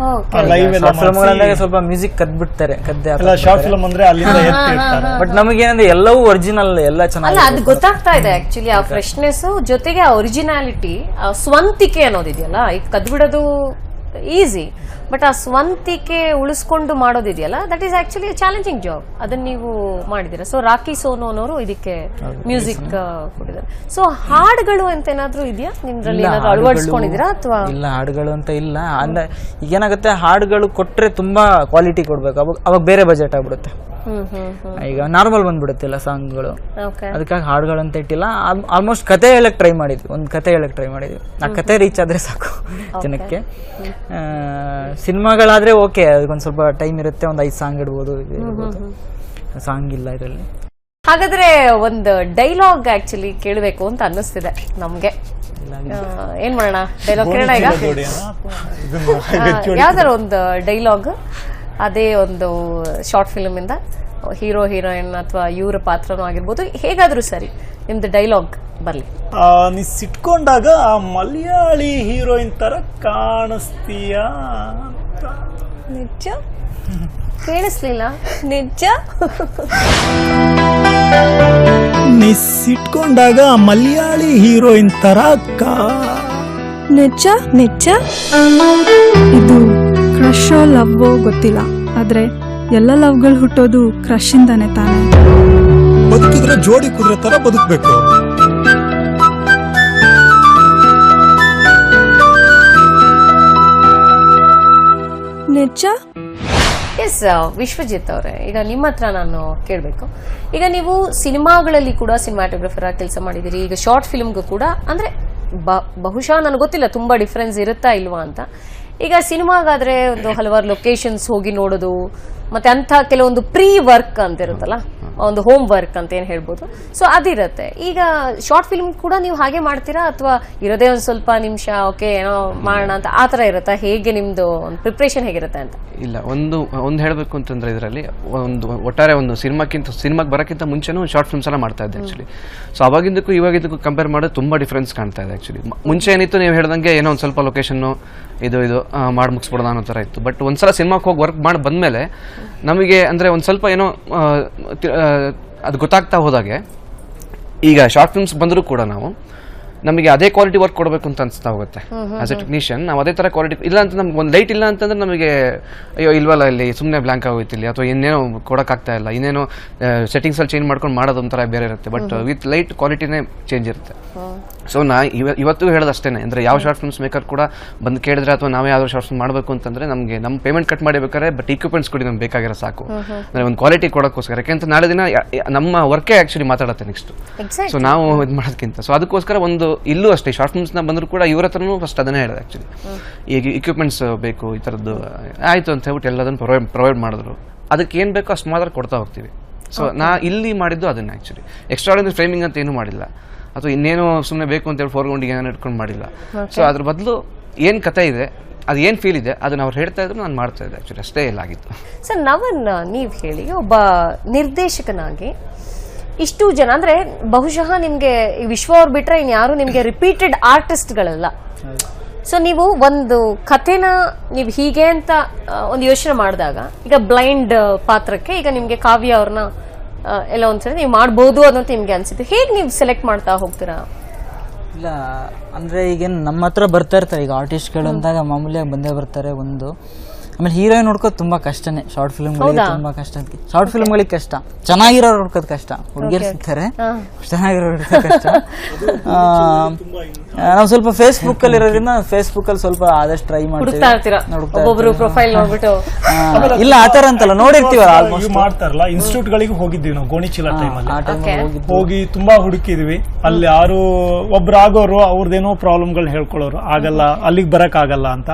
ಶಾರ್ಟ್ ಸ್ವಲ್ಪ ಮ್ಯೂಸಿಕ್ ಕದ್ದೆ ಶಾರ್ಟ್ ಫಿಲ್ಮ್ ಅಂದ್ರೆ ಅಲ್ಲಿಂದ ಎತ್ತಿರ್ತಾರೆ ಬಟ್ ನಮಗೇನಂದ್ರೆ ಎಲ್ಲವೂ ಒರಿಜಿನಲ್ ಎಲ್ಲ ಅಲ್ಲ ಚೆನ್ನಾಗಿ ಅದು ಗೊತ್ತಾಗ್ತಾ ಇದೆ ಆಕ್ಚುಲಿ ಆ ಫ್ರೆಶ್ನೆಸ್ ಜೊತೆಗೆ ಆ ಒರಿಜಿನಾಲಿಟಿ ಆ ಸ್ವಂತಿಕೆ ಅನ್ನೋದಿದೆಯಲ್ಲ ಈಗ ಕದ್ಬಿಡೋದು ಈಸಿ ಬಟ್ ಆ ಸ್ವಂತಿಕೆ ಉಳಿಸ್ಕೊಂಡು ಮಾಡೋದಿದೆಯಲ್ಲ that is actually challenging job ಅದನ್ನ ನೀವು ಮಾಡಿದ್ದೀರಾ? ಸೊ ರಾಕಿ ಸೋನು ಅನ್ನೋರು ಇದಕ್ಕೆ ಮ್ಯೂಸಿಕ್ ಕೊಟ್ಟಿದ್ದಾರೆ. ಸೊ ಹಾಡುಗಳು ಅಂತ ಏನಾದ್ರೂ ಇದೆಯಾ? ನಿಮ್ದ್ರಲ್ಲಿ ಅಳವಡಿಸ್ಕೊಂಡಿದ್ದೀರಾ ಅಥವಾ? ಇಲ್ಲ ಹಾಡುಗಳು ಅಂತ ಇಲ್ಲ. ಅಂದ್ರೆ ಈಗೇನಾಗುತ್ತೆ ಹಾಡುಗಳು ಕೊಟ್ರೆ ತುಂಬಾ ಕ್ವಾಲಿಟಿ ಕೊಡ್ಬೇಕು. ಅವಾಗ ಅವಾಗ ಬೇರೆ ಬಜೆಟ್ ಆಗ್ಬಿಡುತ್ತೆ. ಈಗ ನಾರ್ಮಲ್ ಬಂದ್ಬಿಡುತ್ತೆ ಎಲ್ಲ ಸಾಂಗ್ಗಳು ಓಕೆ ಅದಕ್ಕಾಗಿ ಹಾಡುಗಳಂತ ಅಂತ ಇಟ್ಟಿಲ್ಲ. ಆಲ್ಮೋಸ್ಟ್ ಕತೆ ಹೇಳಕ್ ಟ್ರೈ ಮಾಡಿದ್ವಿ. ಒಂದು ಕತೆ ಹೇಳಕ್ ಟ್ರೈ ಮಾಡಿದ್ವಿ. ಆ ಕತೆ ರೀಚ್ ಆದ್ರೆ ಸಾಕು ಜನಕ್ಕೆ. ಸಿನಿಮಾಗಳಾದ್ರೆ ಓಕೆ ಅದಕ್ಕೊಂದು ಸ್ವಲ್ಪ ಟೈಮ್ ಇರುತ್ತೆ. ಒಂದು ಐದು ಸಾಂಗ್ ಇಡ್ಬೋದು ಸಾಂಗ್ ಇಲ್ಲ ಇದರಲ್ಲಿ. ಹಾಗಾದ್ರೆ ಒಂದು ಡೈಲಾಗ್ ಆಕ್ಚುಲಿ ಕೇಳಬೇಕು ಅಂತ ಅನ್ನಿಸ್ತಿದೆ ನಮ್ಗೆ. ಏನ್ ಮಾಡೋಣ? ಡೈಲಾಗ್ ಕೇಳೋಣ ಈಗ? (laughs) ಯಾವ್ದಾರ ಒಂದು ಡೈಲಾಗ್ ಅದೇ ಒಂದು ಶಾರ್ಟ್ ಫಿಲ್ಮ್ ಇಂದ ಹೀರೋ ಹೀರೋಯಿನ್ ಅಥವಾ ಇವರ ಪಾತ್ರನೂ ಆಗಿರ್ಬೋದು. ಹೇಗಾದ್ರೂ ಸರಿ ನಿಮ್ದು ಡೈಲಾಗ್ ಬರ್ಲಿ ನೀ ಸಿಟ್ಕೊಂಡಾಗ ಆ ಮಲಯಾಳಿ ಹೀರೋಯಿನ್ ತರ ಕಾಣಿಸ್ತೀಯಾ ಅಂತ. ನಿಜ? ಕೇಳಿಸ್ಲಿಲ್ಲ. ನಿಜ? ನೀ ಸಿಟ್ಕೊಂಡಾಗ ಮಲಯಾಳಿ ಹೀರೋಯಿನ್ ತರ ಕಾ ನಿಜ? ನಿಜ? ಇದು ಕ್ರಶೋ ಲವ್ವೋ ಗೊತ್ತಿಲ್ಲ. ಆದ್ರೆ ಎಲ್ಲ ಲವ್ಗಳು ಹುಟ್ಟೋದು ಕ್ರಶ್ ಇಂದಾನೆ ತಾನೆ. ಬದುಕಿದ್ರೆ ಜೋಡಿ ಕುದುರೆ ತರ ಬದುಕಬೇಕು. ನಿಜ ಎಸ್ ವಿಶ್ವಜಿತ್ ಅವರೇ. ಈಗ ನಿಮ್ಮ ಹತ್ರ ನಾನು ಕೇಳಬೇಕು. ಈಗ ನೀವು ಸಿನಿಮಾಗಳಲ್ಲಿ ಕೂಡ ಸಿನಿಮಾಟೋಗ್ರಫರ್ ಆಗಿ ಕೆಲಸ ಮಾಡಿದಿರಿ ಈಗ ಶಾರ್ಟ್ ಫಿಲ್ಮ್ಗೂ ಕೂಡ. ಅಂದ್ರೆ ಬ- ಬಹುಶಃ ನನಗೆ ಗೊತ್ತಿಲ್ಲ ತುಂಬಾ ಡಿಫ್ರೆನ್ಸ್ ಇರುತ್ತಾ ಇಲ್ವಾ ಅಂತ. ಈಗ ಸಿನಿಮಾಗಾದ್ರೆ ಒಂದು ಹಲವಾರು ಲೊಕೇಶನ್ಸ್ ಹೋಗಿ ನೋಡೋದು ಮತ್ತೆ ಅಂತ ಕೆಲವೊಂದು ಪ್ರೀ ವರ್ಕ್ ಅಂತ ಇರುತ್ತಲ್ಲ, ಒಂದು ಹೋಮ್ ವರ್ಕ್ ಅಂತ ಏನ್ ಹೇಳ್ಬೋದು. ಸೊ ಅದಿರುತ್ತೆ. ಈಗ ಶಾರ್ಟ್ ಫಿಲ್ಮ್ ಕೂಡ ನೀವು ಹಾಗೆ ಮಾಡ್ತೀರಾ? ಅಥವಾ ಇರೋದೇ ಒಂದು ಸ್ವಲ್ಪ ನಿಮಿಷ ಓಕೆ ಏನೋ ಮಾಡೋಣ ಅಂತ ಆ ಥರ ಇರುತ್ತಾ? ಹೇಗೆ ನಿಮ್ದು ಒಂದು ಪ್ರಿಪ್ರೇಷನ್ ಹೇಗಿರುತ್ತೆ ಅಂತ? ಇಲ್ಲ, ಒಂದು ಒಂದು ಹೇಳಬೇಕು ಅಂತಂದ್ರೆ ಇದರಲ್ಲಿ ಒಂದು ಒಟ್ಟಾರೆ ಒಂದು ಸಿನಿಮಾಕ್ಕಿಂತ, ಸಿನಿಮಾಗೆ ಬರೋಕ್ಕಿಂತ ಮುಂಚೆನೂ ಶಾರ್ಟ್ ಫಿಲ್ಮ್ಸ್ ಎಲ್ಲ ಮಾಡ್ತಾ ಇದ್ದೆ ಆ್ಯಕ್ಚುಲಿ ಸೊ ಅವಾಗಿದ್ದಕ್ಕೂ ಇವಾಗಿದ್ದಕ್ಕೂ ಕಂಪೇರ್ ಮಾಡೋದು ತುಂಬ ಡಿಫ್ರೆನ್ಸ್ ಕಾಣ್ತಾ ಇದೆ ಆ್ಯಕ್ಚುಲಿ ಮುಂಚೆ ಏನಿತ್ತು ನೀವು ಹೇಳ್ದಂಗೆ ಏನೋ ಒಂದು ಸ್ವಲ್ಪ ಲೊಕೇಶನ್ನು ಇದು ಇದು ಮಾಡಿ ಮುಗಿಸ್ಬಿಡೋಣ ಅನ್ನೋ ಥರ ಇತ್ತು. ಬಟ್ ಒಂದ್ಸಲ ಸಿನಿಮಾಕ್ಕೆ ಹೋಗಿ ವರ್ಕ್ ಮಾಡಿ ಬಂದಮೇಲೆ ನಮಗೆ ಅಂದರೆ ಒಂದು ಸ್ವಲ್ಪ ಏನೋ ಅದು ಗೊತ್ತಾಗ್ತಾ ಹೋದಾಗೆ ಈಗ ಶಾರ್ಟ್ ಫಿಲ್ಮ್ಸ್ ಬಂದರೂ ಕೂಡ ನಾವು ನಮಗೆ ಅದೇ ಕ್ವಾಲಿಟಿ ವರ್ಕ್ ಕೊಡಬೇಕು ಅಂತ ಅನಿಸ್ತಾ ಹೋಗುತ್ತೆ. ಆಸ್ ಎ ಟೆಕ್ನಿಷಿಯನ್ ನಾವು ಅದೇ ಥರ ಕ್ವಾಲಿಟಿ ಇಲ್ಲ ಅಂತ ನಮ್ಗೆ ಒಂದು ಲೈಟ್ ಇಲ್ಲ ಅಂತಂದ್ರೆ ನಮಗೆ ಅಯ್ಯೋ ಇಲ್ವಲ್ಲ ಇಲ್ಲಿ ಸುಮ್ಮನೆ ಬ್ಲ್ಯಾಂಕ್ ಆಗೋಯ್ತು ಇಲ್ಲಿ ಅಥವಾ ಇನ್ನೇನೋ ಕೊಡೋಕ್ಕಾಗ್ತಾ ಇಲ್ಲ ಇನ್ನೇನೋ ಸೆಟ್ಟಿಂಗ್ಸಲ್ಲಿ ಚೇಂಜ್ ಮಾಡ್ಕೊಂಡು ಮಾಡೋದು ಒಂಥರ ಬೇರೆ ಇರುತ್ತೆ. ಬಟ್ ವಿತ್ ಲೈಟ್ ಕ್ವಾಲಿಟಿನೇ ಚೇಂಜ್ ಇರುತ್ತೆ. ಸೊ ನಾ ಇವ ಇವತ್ತು ಹೇಳೋದಷ್ಟೇ ಅಂದರೆ ಯಾವ ಶಾರ್ಟ್ ಫಿಲ್ಮ್ಸ್ ಮೇಕರ್ ಕೂಡ ಬಂದು ಕೇಳಿದ್ರೆ ಅಥವಾ ನಾವೇ ಯಾವ್ದಾದ್ರು ಶಾರ್ಟ್ ಫಿಲ್ಮ್ ಮಾಡಬೇಕು ಅಂತಂದ್ರೆ ನಮಗೆ ನಮ್ಮ ಪೇಮೆಂಟ್ ಕಟ್ ಮಾಡಬೇಕಾದ್ರೆ ಬಟ್ ಇಕ್ವಿಪ್ಮೆಂಟ್ಸ್ ಕೊಡಿ ನಮ್ಗೆ ಬೇಕಾಗಿರೋ ಸಾಕು. ಅಂದರೆ ಒಂದು ಕ್ವಾಲಿಟಿ ಕೊಡೋಕ್ಕೋಸ್ಕರ. ಯಾಕೆಂತ ನಾಳೆ ದಿನ ನಮ್ಮ ವರ್ಕೇ ಆ್ಯಕ್ಚುಲಿ ಮಾತಾಡುತ್ತೆ ನೆಕ್ಸ್ಟ್ ಸೊ ನಾವು ಇದು ಮಾಡೋದಕ್ಕಿಂತ. ಸೊ ಅದಕ್ಕೋಸ್ಕರ ಒಂದು ಇಲ್ಲೂ ಅಷ್ಟೇ. ಶಾರ್ಟ್ ಫಿಲ್ಮ್ಸ್ನ ಬಂದರೂ ಕೂಡ ಇವ್ರ ಹತ್ರನೂ ಫಸ್ಟ್ ಅದನ್ನೇ ಹೇಳಿದೆ ಆ್ಯಕ್ಚುಲಿ ಈಗ ಇಕ್ವಿಪ್ಮೆಂಟ್ಸ್ ಬೇಕು ಈ ಥರದ್ದು ಆಯಿತು ಅಂತ ಹೇಳ್ಬಿಟ್ಟು ಎಲ್ಲದನ್ನು ಪ್ರೊವೈಡ್ ಪ್ರೊವೈಡ್ ಮಾಡಿದ್ರು. ಅದಕ್ಕೆ ಏನು ಬೇಕೋ ಅಷ್ಟು ಮಾತ್ರ ಕೊಡ್ತಾ ಹೋಗ್ತೀವಿ. ಸೊ ನಾ ಇಲ್ಲಿ ಮಾಡಿದ್ದು ಅದನ್ನೇ ಆ್ಯಕ್ಚುಲಿ ಎಕ್ಸ್ಟ್ರಾ ಫ್ರೇಮಿಂಗ್ ಅಂತ ಏನೂ ಮಾಡಿಲ್ಲ. ಅಥವಾ ಇನ್ನೇನು ಸುಮ್ಮನೆ ಬೇಕು ಅಂತೇಳಿ ಫೋರ್ಗೊಂಡು ಏನೋ ಇಟ್ಕೊಂಡು ಮಾಡಿಲ್ಲ. ಸೊ ಅದ್ರ ಬದಲು ಏನು ಕತೆ ಇದೆ ಅದು ಏನು ಫೀಲ್ ಇದೆ ಅದನ್ನ ಅವ್ರು ಹೇಳ್ತಾ ಇದ್ರು ನಾನು ಮಾಡ್ತಾ ಇದ್ದೆ. ಆ್ಯಕ್ಚುಲಿ ಅಷ್ಟೇ ಎಲ್ಲ ಆಗಿತ್ತು. ಸರ್ ನವನ್ ನೀವು ಹೇಳಿ ಒಬ್ಬ ನಿರ್ದೇಶಕನಾಗಿ ಇಷ್ಟು ಜನ ಅಂದ್ರೆ ಬಹುಶಃ ನಿಮಗೆ ಈ ವಿಶ್ವ ಅವ್ರು ಬಿಟ್ರೆ ಇನ್ಯಾರು ನಿಮಗೆ ರಿಪೀಟೆಡ್ ಆರ್ಟಿಸ್ಟ್ಗಳಲ್ಲ ಸೊ ನೀವು ಒಂದು ಕಥೆನ ನೀವು ಹೀಗೆ ಅಂತ ಒಂದು ಯೋಚನೆ ಮಾಡಿದಾಗ ಈಗ ಬ್ಲೈಂಡ್ ಪಾತ್ರಕ್ಕೆ ಈಗ ನಿಮಗೆ ಕಾವ್ಯ ಅವ್ರನ್ನ ಎಲ್ಲ ಒಂದ್ಸರಿ ನೀವು ಮಾಡ್ಬೋದು ಅನ್ನೋದು ನಿಮ್ಗೆ ಅನ್ಸುತ್ತೆ. ಹೇಗೆ ನೀವು ಸೆಲೆಕ್ಟ್ ಮಾಡ್ತಾ ಹೋಗ್ತೀರಾ? ಇಲ್ಲ ಅಂದ್ರೆ ಈಗೇನು ನಮ್ಮ ಹತ್ರ ಬರ್ತಾ ಇರ್ತಾರೆ ಈಗ ಆರ್ಟಿಸ್ಟ್ಗಳು ಅಂದಾಗ ಮಾಮೂಲಿಯಾಗಿ ಬಂದೇ ಬರ್ತಾರೆ ಒಂದು. ಆಮೇಲೆ ಹೀರೋಯಿನ್ ನೋಡ್ಕೋದು ತುಂಬಾ ಕಷ್ಟನೇ. ಶಾರ್ಟ್ ಫಿಲ್ಮ್ಗಳಿಗೆ ತುಂಬಾ ಕಷ್ಟ ಶಾರ್ಟ್ ಫಿಲ್ಮ್ಗಳಿಗೆ ಕಷ್ಟ. ಚೆನ್ನಾಗಿರೋ ನೋಡ್ಕೋದು ಕಷ್ಟ. ಹುಡುಗಿಯರ್ ಸಿಗ್ತಾರೆ. ಚೆನ್ನಾಗಿರೋ ಹುಡ್ಕೋದ್ ಕಷ್ಟ. (laughs) ನಾವು ಸ್ವಲ್ಪ ಫೇಸ್ಬುಕ್ ಅಲ್ಲಿ ಇರೋದ್ರಿಂದ ಫೇಸ್ಬುಕ್ ಅಲ್ಲಿ ಸ್ವಲ್ಪ ಆದಷ್ಟು ಟ್ರೈ ಮಾಡ್ತೀವಿ ಇಲ್ಲ ಆತರ ಅಂತಲ್ಲ ನೋಡಿರ್ತೀವಿ ಆಲ್ಮೋಸ್ಟ್ ಮಾಡ್ತಾರಲ್ಲ ಇನ್ಸ್ಟಿಟ್ಯೂಟ್ ಗಳಿಗೆ ಹೋಗಿದ್ವಿ ನಾವು ಗೋಣಿಚೀಲ ಟೈಮ್ ಅಲ್ಲಿ. ಹೋಗಿ ತುಂಬಾ ಹುಡುಕಿದ್ವಿ. ಅಲ್ಲಿ ಯಾರು ಒಬ್ರು ಆಗೋರು ಅವ್ರದ್ದೇನೋ ಪ್ರಾಬ್ಲಮ್ಗಳು ಹೇಳ್ಕೊಳ್ಳೋರು. ಆಗಲ್ಲ ಅಲ್ಲಿಗೆ ಬರಕ್ ಆಗಲ್ಲ ಅಂತ.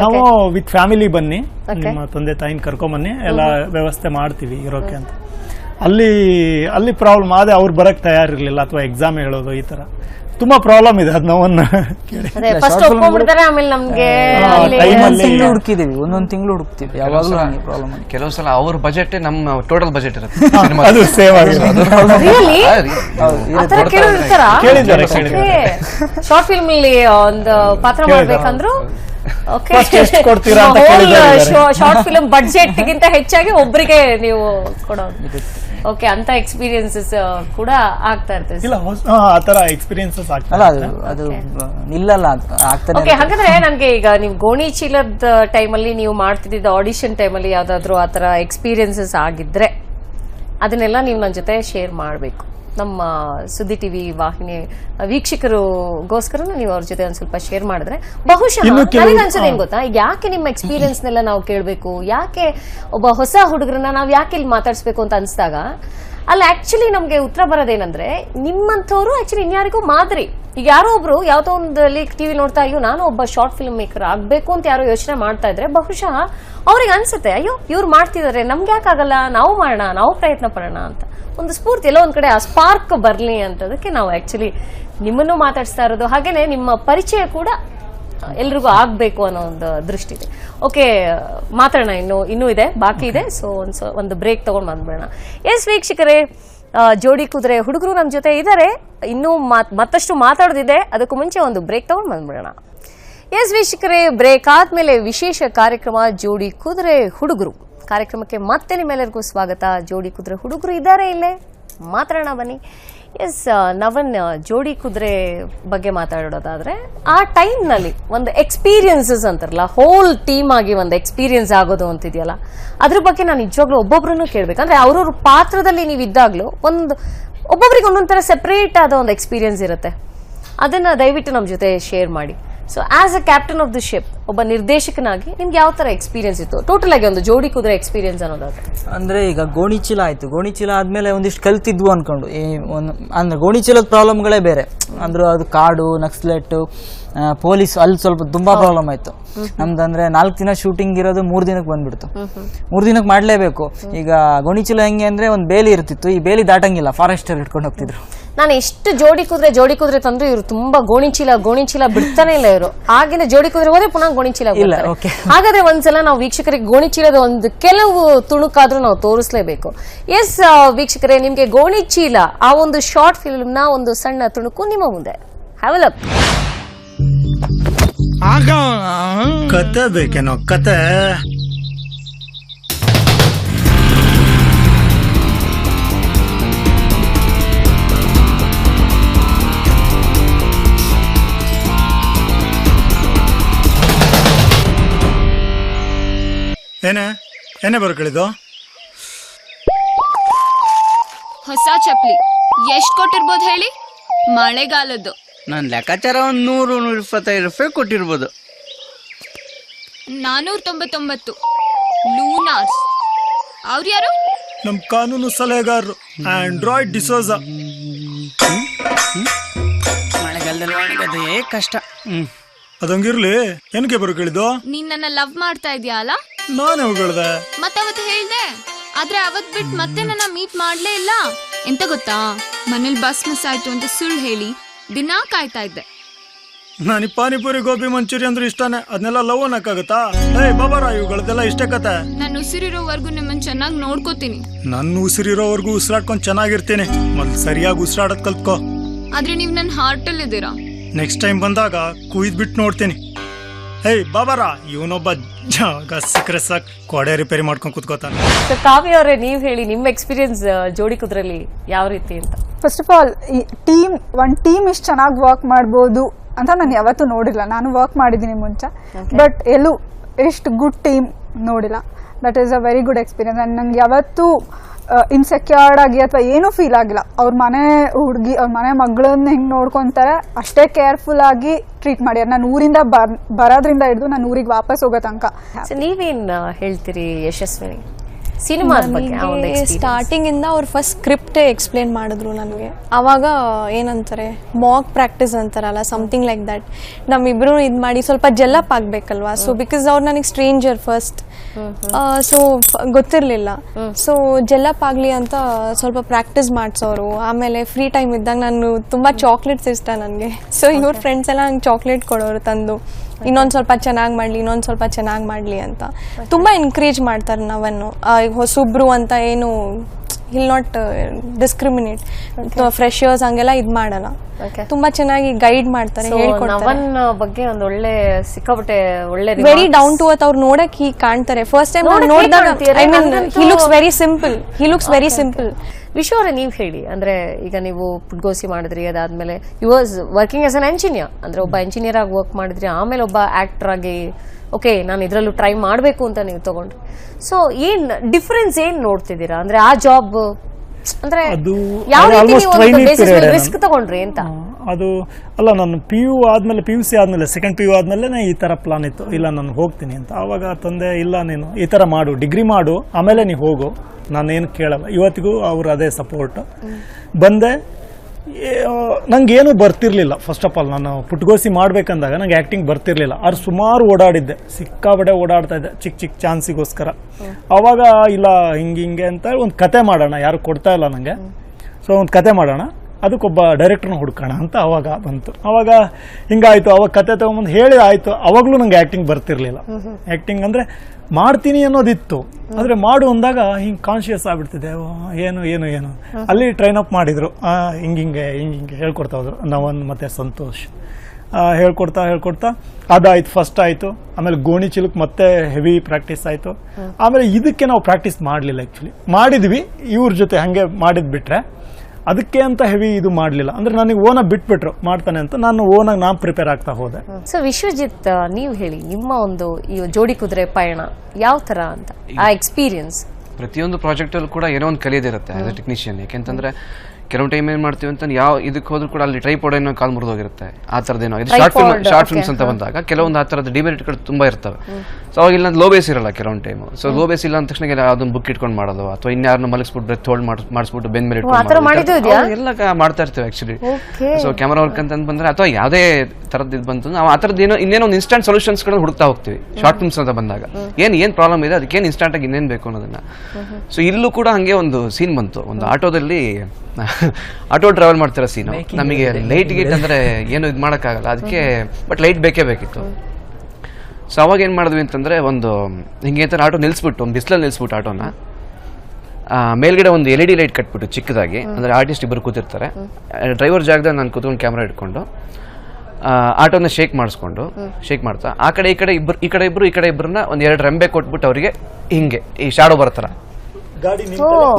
ನಾವು ವಿತ್ ಫ್ಯಾಮಿಲಿ ಬನ್ನಿ. ನಿಮ್ಮ ತಂದೆ ತಾಯಿನ ಕರ್ಕೊಂಬನ್ನಿ ಎಲ್ಲ ವ್ಯವಸ್ಥೆ ಮಾಡ್ತೀವಿ ಇರೋಕೆ ಅಂತ. ಅಲ್ಲಿ ಅಲ್ಲಿ ಪ್ರಾಬ್ಲಮ್ ಆದ್ರೆ ಅವ್ರು ಬರಕ್ ತಯಾರಿರ್ಲಿಲ್ಲ ಅಥವಾ ಎಕ್ಸಾಮ್ ಹೇಳೋದು ಈ ತರ. ತುಂಬಾ ಪ್ರಾಬ್ಲಮ್ ಇದೆ ಅದ್ ನಾವನ್ನ ಕೇಳಿ. ಅದೇ ಫಸ್ಟ್ ಒಪ್ಕೊಂಡ್ಬಿಡ್ತಾರೆ ಆಮೇಲೆ ನಮ್ಗೆ ಹಾ, ಅಲ್ಲಿ time ಒಂದೊಂದು ಅಲ್ಲಿ- ತಿಂಗಳು ಹುಡುಕಿದೀವಿ ಒಂದೊಂದು ತಿಂಗಳು ಹುಡುಕ್ತೀವಿ ಯಾವಾಗಲೂ ಪ್ರಾಬ್ಲಮ್ ಕೆಲವು ಸಲ ಅವ್ರ ಬಜೆಟ್ ನಮ್ಮ ಟೋಟಲ್ ಬಜೆಟ್ ಇರುತ್ತೆ. ಸಿನಿಮಾ. ಅದು ಸೇವ್ ಆಗಿದೆ. Really? ಆ ತರ ಕೇಳೋರು ಇರ್ತಾರಾ? ಕೇಳಿದ್ದಾರೆ ಕೇಳಿದ್ದಾರೆ. ಶಾರ್ಟ್ ಫಿಲ್ಮ್ ಅಲ್ಲಿ ಒಂದು ಪಾತ್ರ. ಮಾಡ್ಬೇಕಂದ್ರು? ಓಕೆ First ಎಷ್ಟು ಕೊಡ್ತೀರಾ ಅಂತ ಕೇಳಿದ್ದಾರೆ. ಶಾರ್ಟ್ ಫಿಲ್ಮ್ ಬಡ್ಜೆಟ್ ಗಿಂತ ಹೆಚ್ಚಾಗಿ ಒಬ್ರಿಗೆ ನೀವು ಕೊಡೋದು. ಓಕೆ ಅಂತ ಎಕ್ಸ್ಪೀರಿಯನ್ಸಸ್ ಕೂಡ ಆಗ್ತಾ ಇರ್ತದೆ. ಇಲ್ಲ ಹೊಸ ಆ ತರ ಎಕ್ಸ್ಪೀರಿಯನ್ಸಸ್ ಅಲ್ಲ ಅದು ಅದು ನಿಲ್ಲಲ್ಲ ಅದು ಆಗ್ತಾನೆ ಓಕೆ ಹಾಗಾದ್ರೆ ನನಗೆ ಈಗ ನೀವು ಗೋಣಿ ಚೀಲದ ಟೈಮಲ್ಲಿ ನೀವು ಮಾಡ್ತಿದ್ದ ಆಡಿಷನ್ ಟೈಮಲ್ಲಿ ಯಾವ್ದಾದ್ರು ಆ ಥರ ಎಕ್ಸ್ಪೀರಿಯನ್ಸಸ್ ಆಗಿದ್ರೆ ಅದನ್ನೆಲ್ಲ ನೀವು ನನ್ನ ಜೊತೆ ಶೇರ್ ಮಾಡಬೇಕು. ನಮ್ಮ ಸುದ್ದಿ ಟಿವಿ ವಾಹಿನಿ ವೀಕ್ಷಕರಿಗೋಸ್ಕರ ನೀವು ಅವ್ರ ಜೊತೆ ಒಂದ್ ಸ್ವಲ್ಪ ಶೇರ್ ಮಾಡಿದ್ರೆ ಬಹುಶಃ ನನಗೆ ಅನ್ಸೋದು ಏನ್ ಗೊತ್ತಾ? ಈಗ ಯಾಕೆ ನಿಮ್ಮ ಎಕ್ಸ್ಪೀರಿಯನ್ಸ್ನೆಲ್ಲ ನಾವು ಕೇಳಬೇಕು? ಯಾಕೆ ಒಬ್ಬ ಹೊಸ ಹುಡುಗರನ್ನ ನಾವು ಯಾಕೆ ಇಲ್ಲಿ ಮಾತಾಡಿಸ್ಬೇಕು ಅಂತ ಅನ್ಸ್ದಾಗ ಅಲ್ಲಿ ಆಕ್ಚುಲಿ ನಮ್ಗೆ ಉತ್ತರ ಬರೋದೇನಂದ್ರೆ, ನಿಮ್ಮಂಥವ್ರು ಆಕ್ಚುಲಿ ಇನ್ಯಾರಿಗೂ ಮಾದರಿ. ಈಗ ಯಾರೋ ಒಬ್ರು ಯಾವ್ದೋ ಒಂದಲ್ಲಿ ಟಿವಿ ನೋಡ್ತಾ ಅಯ್ಯೋ ನಾನು ಒಬ್ಬ ಶಾರ್ಟ್ ಫಿಲ್ಮ್ ಮೇಕರ್ ಆಗ್ಬೇಕು ಅಂತ ಯಾರೋ ಯೋಚನೆ ಮಾಡ್ತಾ ಇದ್ರೆ, ಬಹುಶಃ ಅವ್ರಿಗೆ ಅನ್ಸುತ್ತೆ, ಅಯ್ಯೋ, ಇವ್ರು ಮಾಡ್ತಿದಾರೆ, ನಮ್ಗೆ ಯಾಕಾಗಲ್ಲ ನಾವು ಮಾಡೋಣ, ನಾವು ಪ್ರಯತ್ನ ಪಡೋಣ ಅಂತ. ಒಂದು ಸ್ಫೂರ್ತಿ, ಎಲ್ಲೋ ಒಂದ್ ಕಡೆ ಆ ಸ್ಪಾರ್ಕ್ ಬರ್ಲಿ ಅಂತದಕ್ಕೆ ನಾವು ಆಕ್ಚುಲಿ ನಿಮ್ಮನ್ನು ಮಾತಾಡಿಸ್ತಾ ಇರೋದು. ಹಾಗೇನೆ ನಿಮ್ಮ ಪರಿಚಯ ಕೂಡ ಎಲ್ರಿಗೂ ಆಗ್ಬೇಕು ಅನ್ನೋ ಒಂದು ದೃಷ್ಟಿ ಇದೆ. ಓಕೆ ಮಾತಾಡೋಣ, ಇನ್ನು, ಇನ್ನೂ ಇದೆ, ಬಾಕಿ ಇದೆ ಸೊ ಒಂದು ಒಂದು ಬ್ರೇಕ್ ತಗೊಂಡು ಬಂದ್ಬಿಡೋಣ. ಎಸ್ ವೀಕ್ಷಕರೇ ಜೋಡಿ ಕುದುರೆ ಹುಡುಗರು ನಮ್ಮ ಜೊತೆ ಇದ್ದಾರೆ ಇನ್ನೂ ಮಾತ್, ಮತ್ತಷ್ಟು ಮಾತಾಡೋದಿದೆ. ಅದಕ್ಕೂ ಮುಂಚೆ ಒಂದು ಬ್ರೇಕ್ ತಗೊಂಡು ಬಂದ್ಬಿಡೋಣ. ಎಸ್ ವೀಕ್ಷಕರೇ ಬ್ರೇಕ್ ಆದ್ಮೇಲೆ ವಿಶೇಷ ಕಾರ್ಯಕ್ರಮ, ಜೋಡಿ ಕುದುರೆ ಹುಡುಗರು. ಕಾರ್ಯಕ್ರಮಕ್ಕೆ ಮತ್ತೆ ನಿಮ್ಮೆಲ್ಲರಿಗೂ ಸ್ವಾಗತ. ಜೋಡಿ ಕುದುರೆ ಹುಡುಗರು ಇದ್ದಾರೆ ಇಲ್ಲೇ. ಮಾತಾಡೋಣ ಬನ್ನಿ. ಎಸ್ ನವನ್ ಜೋಡಿ ಕುದುರೆ ಬಗ್ಗೆ ಮಾತಾಡೋದಾದ್ರೆ, ಆ ಟೈಮ್ನಲ್ಲಿ ಒಂದು ಎಕ್ಸ್ಪೀರಿಯನ್ಸಸ್ ಅಂತಾರಲ್ಲ ಹೋಲ್ ಟೀಮ್ ಆಗಿ ಒಂದು ಎಕ್ಸ್ಪೀರಿಯನ್ಸ್ ಆಗೋದು ಅಂತಿದೆಯಲ್ಲ, ಅದ್ರ ಬಗ್ಗೆ ನಾನು ನಿಜವಾಗ್ಲೂ ಒಬ್ಬೊಬ್ರು ಕೇಳ್ಬೇಕಂದ್ರೆ ಅವ್ರವ್ರ ಪಾತ್ರದಲ್ಲಿ ನೀವು ಇದ್ದಾಗ್ಲೂ ಒಂದು, ಒಬ್ಬೊಬ್ರಿಗೆ ಒಂದೊಂದ್ ಥರ ಸೆಪರೇಟ್ ಆದ ಒಂದು ಎಕ್ಸ್ಪೀರಿಯನ್ಸ್ ಇರುತ್ತೆ. ಅದನ್ನ ದಯವಿಟ್ಟು ನಮ್ಮ ಜೊತೆ ಶೇರ್ ಮಾಡಿ. So as a captain of the ship ಒಬ್ಬ ನಿರ್ದೇಶಕನಾಗಿ ನಿಮ್ಗೆ ಯಾವ ತರ ಎಕ್ಸ್ಪೀರಿಯನ್ಸ್ ಇತ್ತು? ಟೋಟಲ್ ಆಗಿ ಒಂದು ಜೋಡಿ ಕುದುರೆ ಎಕ್ಸ್ಪೀರಿಯನ್ಸ್ ಅನ್ನೋದಾದ್ರೆ. ಅಂದ್ರೆ ಈಗ ಗೋಣಿಚೀಲ ಆಯ್ತು. ಗೋಣಿಚೀಲ ಆದ್ಮೇಲೆ ಒಂದಿಷ್ಟು ಕಲ್ತಿದ್ವು ಅನ್ಕೊಂಡು. ಈ ಒಂದು ಅಂದ್ರೆ ಗೋಣಿಚೀಲದ ಪ್ರಾಬ್ಲಮ್ಗಳೇ ಬೇರೆ. ಅಂದ್ರೆ ಅದು ಕಾಡು ನಕ್ಸಲೆಟ್ ಪೊಲೀಸ್ ಅಲ್ಲಿ ಸ್ವಲ್ಪ ತುಂಬಾ ಪ್ರಾಬ್ಲಮ್ ಆಯ್ತು. ನಮ್ದು ಅಂದ್ರೆ ನಾಲ್ಕು ದಿನ ಶೂಟಿಂಗ್ ಇರೋದು ಮೂರ್ ದಿನಕ್ಕೆ ಬಂದ್ಬಿಡ್ತು. ಮೂರ್ ದಿನಕ್ಕೆ ಮಾಡ್ಲೇಬೇಕು. ಈಗ ಗೋಣಿಚೀಲ ಹೆಂಗೆ ಅಂದ್ರೆ ಒಂದು ಬೇಲಿ ಇರ್ತಿತ್ತು. ಈ ಬೇಲಿ ದಾಟಂಗಿಲ್ಲ. ಫಾರೆಸ್ಟರ್ ಇಟ್ಕೊಂಡು ಹೋಗ್ತಿದ್ರು. ನಾನು ಎಷ್ಟು ಜೋಡಿ ಕುದುರೆ ಜೋಡಿ ಕುದುರೆ ತಂದ್ರು ಇವರು ತುಂಬಾ ಗೋಣಿಚೀಲ ಗೋಣಿಚೀಲ ಗೋಣಿ ಬಿಡ್ತಾನೆ ಇಲ್ಲ ಇವರು. ಆಗಿನ ಜೋಡಿ ಕುದುರೆ ಹೋದ್ರೆ ಪುನಃ ಗೋಣಿಚೀಲ ಇಲ್ಲ, ಹಾಗಾದ್ರೆ ಒಂದ್ಸಲ ನಾವು ವೀಕ್ಷಕರಿಗೆ ಗೋಣಿಚೀಲದ ಒಂದು ಕೆಲವು ತುಣುಕಾದ್ರೂ ನಾವು ತೋರಿಸ್ಲೇಬೇಕು. ಎಸ್ ವೀಕ್ಷಕರೇ ನಿಮ್ಗೆ ಗೋಣಿಚೀಲ ಆ ಒಂದು ಶಾರ್ಟ್ ಫಿಲ್ಮ್ನ ಒಂದು ಸಣ್ಣ ತುಣುಕು ನಿಮ್ಮ ಮುಂದೆ. ಹ್ಯಾವ್ ಲಕ್ ಕತೆ ಬೇಕೇನೋ ಕತೆ ಏನೇ? ಏನೇ ಬರ್ಕಳಿದು ಹೊಸ ಚಪ್ಲಿ ಎಷ್ಟ್ ಕೊಟ್ಟಿರ್ಬೋದು ಹೇಳಿ? ಮಳೆಗಾಲದ್ದು. ನನ್ನ ಲೆಕ್ಕಾಚಾರ ಒಂದು ನೂರು ನೂರ ಇಪ್ಪತ್ತೈದು ರೂಪಾಯಿ ಕೊಟ್ಟಿರ್ಬೋದು. ನಾನೂರ ತೊಂಬತ್ತೊಂಬತ್ತು. ಲೂನಾಸ್. ಅವ್ರು ಯಾರು? ನಮ್ಮ ಕಾನೂನು ಸಲಹೆಗಾರರು. ಆಂಡ್ರಾಯ್ಡ್ ಡಿಸೋಸ ಮಳೆಗಾಲದಲ್ಲಿ ಏ ಕಷ್ಟ. ಹ್ಮ್. ಅದಂಗಿರ್ಲಿ. ಏನಕ್ಕೆ ಕೇಳಿದ್ದು? ನೀನ್ ನನ್ನ ಲವ್ ಮಾಡ್ತಾ ಇದೀಯ ಅಲ್ಲ ನಾನು ಹೇಳ್ದೆ? ಮತ್ತೆ ಅವತ್ತು ಹೇಳ್ದೆ. ಆದ್ರೆ ಅವತ್ ಬಿಟ್ಟು ಮತ್ತೆ ನನ್ನ ಮೀಟ್ ಮಾಡ್ಲೇ ಇಲ್ಲ. ಎಂತ ಗೊತ್ತಾ? ಮನೇಲಿ ಬಸ್ ಮಿಸ್ ಆಯ್ತು ಅಂತ ಸುಳ್ಳು ಹೇಳಿ ದಿನಾ ಕಾಯ್ತಾ ಇದ್ದೆ. ನಾನು ಪಾನಿಪುರಿ ಗೋಬಿ ಮಂಚೂರಿ ಅಂದ್ರೆ ಇಷ್ಟನೇ. ಅದನ್ನೆಲ್ಲ ಲವ್ ಅನ್ನಕ್ಕಾಗತ್ತಾ? ಏ ಬಾಬಾರ ಇವುಗಳದೆಲ್ಲ ಇಷ್ಟೇ ಕತೆ. ನಾನು ಉಸಿರಿರೋವರೆಗೂ ನಿಮ್ಮನ್ನ ಚೆನ್ನಾಗಿ ನೋಡ್ಕೋತೀನಿ. ನನ್ನ ಉಸಿರಿರೋವರೆಗೂ ಉಸಿರಾಡ್ಕೊಂಡು ಚೆನ್ನಾಗಿರ್ತೀನಿ. ಮತ್ತೆ ಸರಿಯಾಗಿ ಉಸಿರಾಡೋದ್ ಕಲ್ತ್ಕೋ. ಆದ್ರೆ ನೀವು ನನ್ನ ಹಾರ್ಟಲ್ಲಿ ಇದ್ದೀರಾ ನೆಕ್ಸ್ಟ್ ಟೈಮ್ ಬಂದಾಗ ಕುಯ್ದು ಬಿಟ್ಟು ನೋಡ್ತೀನಿ. ಹೇಯ್ ಬಾಬಾರ ಇವನೊಬ್ಬ ಜಾಗ ಸಿಕ್ಕರೆ ಸಾಕ್. ಕೊಡೆ ರಿಪೇರಿ ಮಾಡ್ಕೊಂಡು ಕುತ್ಕೋತಾನೆ. ಸೊ ಕಾವ್ಯ ಅವರೇ ನೀವು ಹೇಳಿ ನಿಮ್ಮ ಎಕ್ಸ್ಪೀರಿಯನ್ಸ್ ಜೋಡಿ ಕುದ್ರಲ್ಲಿ ಯಾವ ರೀತಿ ಅಂತ. ಫಸ್ಟ್ ಆಫ್ ಆಲ್ ಈ ಟೀಮ್ ಒಂದು ಟೀಮ್ ಇಷ್ಟು ಚೆನ್ನಾಗಿ ವರ್ಕ್ ಮಾಡ್ಬೋದು ಅಂತ ನಾನು ಯಾವತ್ತೂ ನೋಡಿಲ್ಲ. ನಾನು ವರ್ಕ್ ಮಾಡಿದ್ದೀನಿ ಮುಂಚೆ. ಬಟ್ ಎಲ್ಲೂ ಎಷ್ಟು ಗುಡ್ ಟೀಮ್ ನೋಡಿಲ್ಲ. That is a very good experience and ನಂಗೆ ಯಾವತ್ತೂ ಇನ್ಸೆಕ್ಯೂರ್ಡ್ ಆಗಿ ಅಥವಾ ಏನೂ ಫೀಲ್ ಆಗಿಲ್ಲ. ಅವ್ರ ಮನೆ ಹುಡುಗಿ, ಅವ್ರ ಮನೆ ಮಗಳನ್ನ ಹೆಂಗೆ ನೋಡ್ಕೊತಾರೆ, ಅಷ್ಟೇ ಕೇರ್ಫುಲ್ ಆಗಿ ಟ್ರೀಟ್ ಮಾಡ್ಯಾರ ನಾನು ಊರಿಂದ ಬರ್, ಬರೋದ್ರಿಂದ ಹಿಡಿದು ನಾನು ಊರಿಗೆ ವಾಪಸ್ ಹೋಗೋ ತನಕ. ನೀವೇನ್ ಹೇಳ್ತೀರಿ ಯಶಸ್ವಿನಿ? ಒಂದು ಸ್ಟಾರ್ಟಿಂಗ್ ಇಂದ ಅವ್ರು ಫಸ್ಟ್ ಸ್ಕ್ರಿಪ್ಟ್ ಎಕ್ಸ್ಪ್ಲೇನ್ ಮಾಡಿದ್ರು ನನಗೆ ಅವಾಗ ಏನಂತಾರೆ ಮಾಕ್ ಪ್ರಾಕ್ಟೀಸ್ ಅಂತಾರಲ್ಲ ಸಮಥಿಂಗ್ ಲೈಕ್ ದಟ್ ನಮ್ಮಿಬ್ರು ಇದು ಮಾಡಿ ಸ್ವಲ್ಪ ಜೆಲ್ಲಪ್ ಆಗ್ಬೇಕಲ್ವಾ? ಸೊ ಬಿಕಾಸ್ ಅವ್ರು ನನಗೆ ಸ್ಟ್ರೇಂಜರ್ ಫಸ್ಟ್ ಸೊ ಗೊತ್ತಿರಲಿಲ್ಲ. ಸೊ ಜೆಲ್ಲಪ್ ಆಗಲಿ ಅಂತ ಸ್ವಲ್ಪ ಪ್ರಾಕ್ಟೀಸ್ ಮಾಡಿಸೋರು. ಆಮೇಲೆ ಫ್ರೀ ಟೈಮ್ ಇದ್ದಾಗ ನಾನು ತುಂಬ ಚಾಕ್ಲೇಟ್ಸ್ ಇಷ್ಟ ನನಗೆ. ಸೊ ಇವ್ರ ಫ್ರೆಂಡ್ಸ್ ಎಲ್ಲ ನಂಗೆ ಚಾಕ್ಲೇಟ್ ಕೊಡೋರು ತಂದು. ಇನ್ನೊಂದು ಸ್ವಲ್ಪ ಚೆನ್ನಾಗಿ ಮಾಡಲಿ ಇನ್ನೊಂದು ಸ್ವಲ್ಪ ಚೆನ್ನಾಗಿ ಮಾಡಲಿ ಅಂತ. ತುಂಬ ಎನ್ಕರೇಜ್ ಮಾಡ್ತಾರೆ ನಾವನ್ನು. ಈಗ ಹೊಸಬ್ರು ಅಂತ ಏನು ಹಿಲ್ ನಾಟ್ ಡಿಸ್ಕ್ರಿಮಿನೇಟ್ ಫ್ರೆಶರ್ಸ್ ಹಂಗೆಲ್ಲ ಇದು ಮಾಡಲ್ಲ. ತುಂಬಾ ಚೆನ್ನಾಗಿ ಗೈಡ್ ಮಾಡ್ತಾರೆ ಬಗ್ಗೆ ಒಂದು ಒಳ್ಳೆ ಸಿಕ್ಕಾಪಟ್ಟೆ ಒಳ್ಳೆ ವೆರಿ ಡೌನ್ ಟು ಅತ್ ಅವ್ರು ನೋಡಕ್ ಹೀಗೆ ಕಾಣ್ತಾರೆ. ಫಸ್ಟ್ ಟೈಮ್ ನೋಡಿದಾಗ I mean he looks very simple he looks very simple Vishwa ಅವರೇ, ನೀವು ಹೇಳಿ. ಅಂದ್ರೆ, ಈಗ ನೀವು ಪುಟ್ಗೋಸಿ ಮಾಡಿದ್ರಿ, ಅದಾದ್ಮೇಲೆ you was working as an engineer ಅಂದ್ರೆ ಒಬ್ಬ ಎಂಜಿನಿಯರ್ ಆಗಿ ವರ್ಕ್ ಮಾಡಿದ್ರಿ, ಆಮೇಲೆ ಒಬ್ಬ ಆಕ್ಟರ್ ಆಗಿ ಓಕೆ ನಾನು ಇದರಲ್ಲೂ ಟ್ರೈ ಮಾಡಬೇಕು ಅಂತ ನೀವು ತಗೊಂಡ್ರಿ. ಸೊ ಏನು ಡಿಫ್ರೆನ್ಸ್ ಏನು ನೋಡ್ತಿದ್ದೀರಾ? ಅಂದ್ರೆ ಆ ಜಾಬ್ ಅಂದ್ರೆ ಅದು ಯಾವ ರೀತಿ ನೀವು ತಗೊಂಡ್ರಿ ಅಂತ? ಅದು ಅಲ್ಲ ನಾನು ಪಿ ಯು ಆದ್ಮೇಲೆ ಪಿ ಯು ಸಿ ಆದಮೇಲೆ ಸೆಕೆಂಡ್ ಪಿ ಯು ಆದಮೇಲೆ ಈ ಥರ ಪ್ಲಾನ್ ಇತ್ತು. ಇಲ್ಲ ನಾನು ಹೋಗ್ತೀನಿ ಅಂತ. ಆವಾಗ ತಂದೆ ಇಲ್ಲ ನೀನು ಈ ಥರ ಮಾಡು ಡಿಗ್ರಿ ಮಾಡು ಆಮೇಲೆ ನೀವು ಹೋಗು. ನಾನೇನು ಕೇಳಲ್ಲ. ಇವತ್ತಿಗೂ ಅವ್ರು ಅದೇ ಸಪೋರ್ಟ್ ಬಂದೆ ನಂಗೆ ಏನು ಬರ್ತಿರ್ಲಿಲ್ಲ. ಫಸ್ಟ್ ಆಫ್ ಆಲ್ ನಾನು ಪುಟ್ಗೋಸಿ ಮಾಡಬೇಕಂದಾಗ ನಂಗೆ ಆ್ಯಕ್ಟಿಂಗ್ ಬರ್ತಿರ್ಲಿಲ್ಲ. ಅವ್ರು ಸುಮಾರು ಓಡಾಡಿದ್ದೆ. ಸಿಕ್ಕಾಬಡೆ ಓಡಾಡ್ತಾ ಇದ್ದೆ. ಚಿಕ್ಕ ಚಿಕ್ಕ ಚಾನ್ಸಿಗೋಸ್ಕರ. ಅವಾಗ, ಇಲ್ಲ, ಹಿಂಗೆ ಹಿಂಗೆ ಅಂತ ಒಂದು ಕತೆ ಮಾಡೋಣ. ಯಾರು ಕೊಡ್ತಾ ಇಲ್ಲ ನನಗೆ ಸೊ ಒಂದು ಕತೆ ಮಾಡೋಣ. ಅದಕ್ಕೊಬ್ಬ ಡೈರೆಕ್ಟರ್ನ ಹುಡ್ಕೋಣ ಅಂತ ಅವಾಗ ಬಂತು. ಅವಾಗ ಹಿಂಗಾಯ್ತು, ಅವಾಗ ಕತೆ ತೊಗೊಂಬಂದು ಹೇಳಿ ಆಯಿತು. ಅವಾಗಲೂ ನಂಗೆ ಆ್ಯಕ್ಟಿಂಗ್ ಬರ್ತಿರ್ಲಿಲ್ಲ. ಆ್ಯಕ್ಟಿಂಗ್ ಅಂದರೆ ಮಾಡ್ತೀನಿ ಅನ್ನೋದಿತ್ತು. ಆದರೆ ಮಾಡು ಅಂದಾಗ ಹಿಂಗೆ ಕಾನ್ಷಿಯಸ್ ಆಗ್ಬಿಡ್ತಿದೆ ಏನು ಏನು ಏನು. ಅಲ್ಲಿ ಟ್ರೈನ್ ಅಪ್ ಮಾಡಿದರು. ಹಿಂಗೆ ಹಿಂಗೆ ಹಿಂಗೆ ಹಿಂಗೆ ಹೇಳ್ಕೊಡ್ತಾ ಹೋದರು. ನವನ್ ಮತ್ತು ಸಂತೋಷ್. ಹೇಳ್ಕೊಡ್ತಾ ಹೇಳ್ಕೊಡ್ತಾ ಅದಾಯ್ತು ಫಸ್ಟ್ ಆಯಿತು. ಆಮೇಲೆ ಗೋಣಿ ಚಿಲುಕ್ ಮತ್ತೆ ಹೆವಿ ಪ್ರಾಕ್ಟೀಸ್ ಆಯಿತು. ಆಮೇಲೆ ಇದಕ್ಕೆ ನಾವು ಪ್ರಾಕ್ಟೀಸ್ ಮಾಡಲಿಲ್ಲ ಆ್ಯಕ್ಚುಲಿ ಮಾಡಿದ್ವಿ, ಇವ್ರ ಜೊತೆ ಹಾಗೆ ಮಾಡಿದ್ ಬಿಟ್ರೆ. ಅದಕ್ಕೆ ಅಂತ ಹೆವಿ ಇದು ಮಾಡಲಿಲ್ಲ. ಅಂದ್ರೆ ನನಗೆ ಓನ ಬಿಟ್ಬಿಟ್ರು ಮಾಡ್ತಾನೆ ಅಂತ. ನಾನು ಓನಾಗಿ ನಾನು ಪ್ರಿಪೇರ್ ಆಗ್ತಾ ಹೋದೆ. ಸೊ ವಿಶ್ವಜಿತ್ ನೀವು ಹೇಳಿ ನಿಮ್ಮ ಒಂದು ಈ ಜೋಡಿ ಕುದುರೆ ಪಯಣ ಯಾವ ತರ ಅಂತ ಆ ಎಕ್ಸ್ಪೀರಿಯನ್ಸ್ ಪ್ರತಿಯೊಂದು ಪ್ರಾಜೆಕ್ಟ್ ಅಲ್ಲಿ ಕೂಡ ಏನೋ ಒಂದು ಕಲಿಯೋದಿರುತ್ತೆ ಆಸ್ ಅ ಟೆಕ್ನಿಷಿಯನ್ ಯಾಕೆಂತಂದ್ರೆ ಕೆಲವು ಟೈಮ್ ಏನ್ ಮಾಡ್ತೀವಿ ಅಂತ ಯಾವ ಇದಕ್ಕೆ ಹೋದ್ರು ಕೂಡ ಅಲ್ಲಿ ಟ್ರೈಪೋಡ್ ಏನೋ ಕಾಲ್ ಮುರಿದೋಗಿರುತ್ತೆ. ಆ ಥರದ್ದೇನೋ ಇದು ಶಾರ್ಟ್ ಫಿಲ್ಮ್ ಶಾರ್ಟ್ ಫಿಲ್ಮ್ಸ್ ಅಂತ ಬಂದಾಗ ಕೆಲವೊಂದು ಆ ಥರದ ಡಿಮೆರಿಟ್ಗಳು ತುಂಬಾ ಇರ್ತವೆ. ಸೊ ಅವಾಗ ಇಲ್ಲ ಲೋ ಬೇಸ್ ಇರಲ್ಲ ಕೆಲವೊಂದು ಟೈಮ್ ಸೊ ಲೋ ಬೇಸ್ ಇಲ್ಲ ಅಂದ ತಕ್ಷಣ ಅದನ್ನ ಬುಕ್ ಇಟ್ಕೊಂಡು ಮಾಡೋದು ಅಥವಾ ಇನ್ಯಾರನ್ನ ಮಲಗಿಸ್ಬಿಟ್ಟು ಬ್ರೆತ್ ಹೋಲ್ಡ್ ಮಾಡಿಸ್ಬಿಟ್ಟು ಬೆನ್ ಮೇಲೆ? ಇಟ್ಕೊಂಡು ಎಲ್ಲ ಮಾಡ್ತಾ ಇರ್ತೀವಿ ಆಕ್ಚುಲಿ. ಸೊ ಕ್ಯಾಮರಾ ವರ್ಕ್ ಅಂತ ಬಂದ್ರೆ ಅಥವಾ ಯಾವುದೇ ತರದ್ದು ಇದು ಬಂತು ನಾವು ಆ ಥರದ್ದು ಏನೋ ಇನ್ನೇನೋ ಒಂದು ಇನ್ಸ್ಟೆಂಟ್ ಸೊಲ್ಯೂಷನ್ಸ್ಗಳನ್ನ ಹುಡುಕ್ತಾ ಹೋಗ್ತೀವಿ ಶಾರ್ಟ್ ಫಿಲ್ಮ್ಸ್ ಅಂತ ಬಂದಾಗ. ಏನು ಏನು ಪ್ರಾಬ್ಲಮ್ ಇದೆ? ಅದಕ್ಕೆ ಏನು ಇನ್ಸ್ಟಂಟ್ ಆಗಿ ಇನ್ನೇನು ಬೇಕು ಅನ್ನೋದನ್ನ. ಸೊ ಇಲ್ಲೂ ಕೂಡ ಹಂಗೆ ಒಂದು ಸೀನ್ ಬಂತು. ಒಂದು ಆಟೋದಲ್ಲಿ (laughs) ಆಟೋ ಟ್ರಾವೆಲ್ ಮಾಡ್ತಿರೋ ಸೀನು ನಮಗೆ ಲೈಟ್ ಗೀಟ್ ಅಂದ್ರೆ ಏನು ಇದು ಮಾಡೋಕ್ಕಾಗಲ್ಲ. ಅದಕ್ಕೆ ಬಟ್ ಲೈಟ್ ಬೇಕೇ ಬೇಕಿತ್ತು. ಸೊ ಅವಾಗ ಏನು ಮಾಡಿದ್ವಿ ಅಂತಂದರೆ ಒಂದು ಹಿಂಗೆ ಅಂತ ಆಟೋ ನಿಲ್ಲಿಸ್ಬಿಟ್ಟು ಒಂದು ಬಿಸಿಲಲ್ಲಿ ನಿಲ್ಲಿಸ್ಬಿಟ್ಟು ಆಟೋನ ಆ, ಮೇಲ್ಗಡೆ ಒಂದು ಎಲ್ ಇ ಡಿ ಲೈಟ್ ಕಟ್ಬಿಟ್ಟು ಚಿಕ್ಕದಾಗಿ ಅಂದರೆ ಆರ್ಟಿಸ್ಟ್ ಇಬ್ಬರು ಕೂತಿರ್ತಾರೆ. ಡ್ರೈವರ್ ಜಾಗದಲ್ಲಿ ನಾನು ಕೂತ್ಕೊಂಡು ಕ್ಯಾಮ್ರಾ ಇಟ್ಕೊಂಡು ಆ, ಆಟೋನ ಶೇಕ್ ಮಾಡಿಸ್ಕೊಂಡು ಶೇಕ್ ಮಾಡ್ತಾ ಆ ಕಡೆ ಈ ಕಡೆ ಇಬ್ಬರು ಈ ಕಡೆ ಇಬ್ಬರು ಈ ಕಡೆ ಇಬ್ಬರನ್ನ ಒಂದು ಎರಡು ರೆಂಬೆ ಕೊಟ್ಬಿಟ್ಟು ಅವರಿಗೆ ಹಿಂಗೆ ಈ ಶಾಡೋ ಬರ್ತಾರ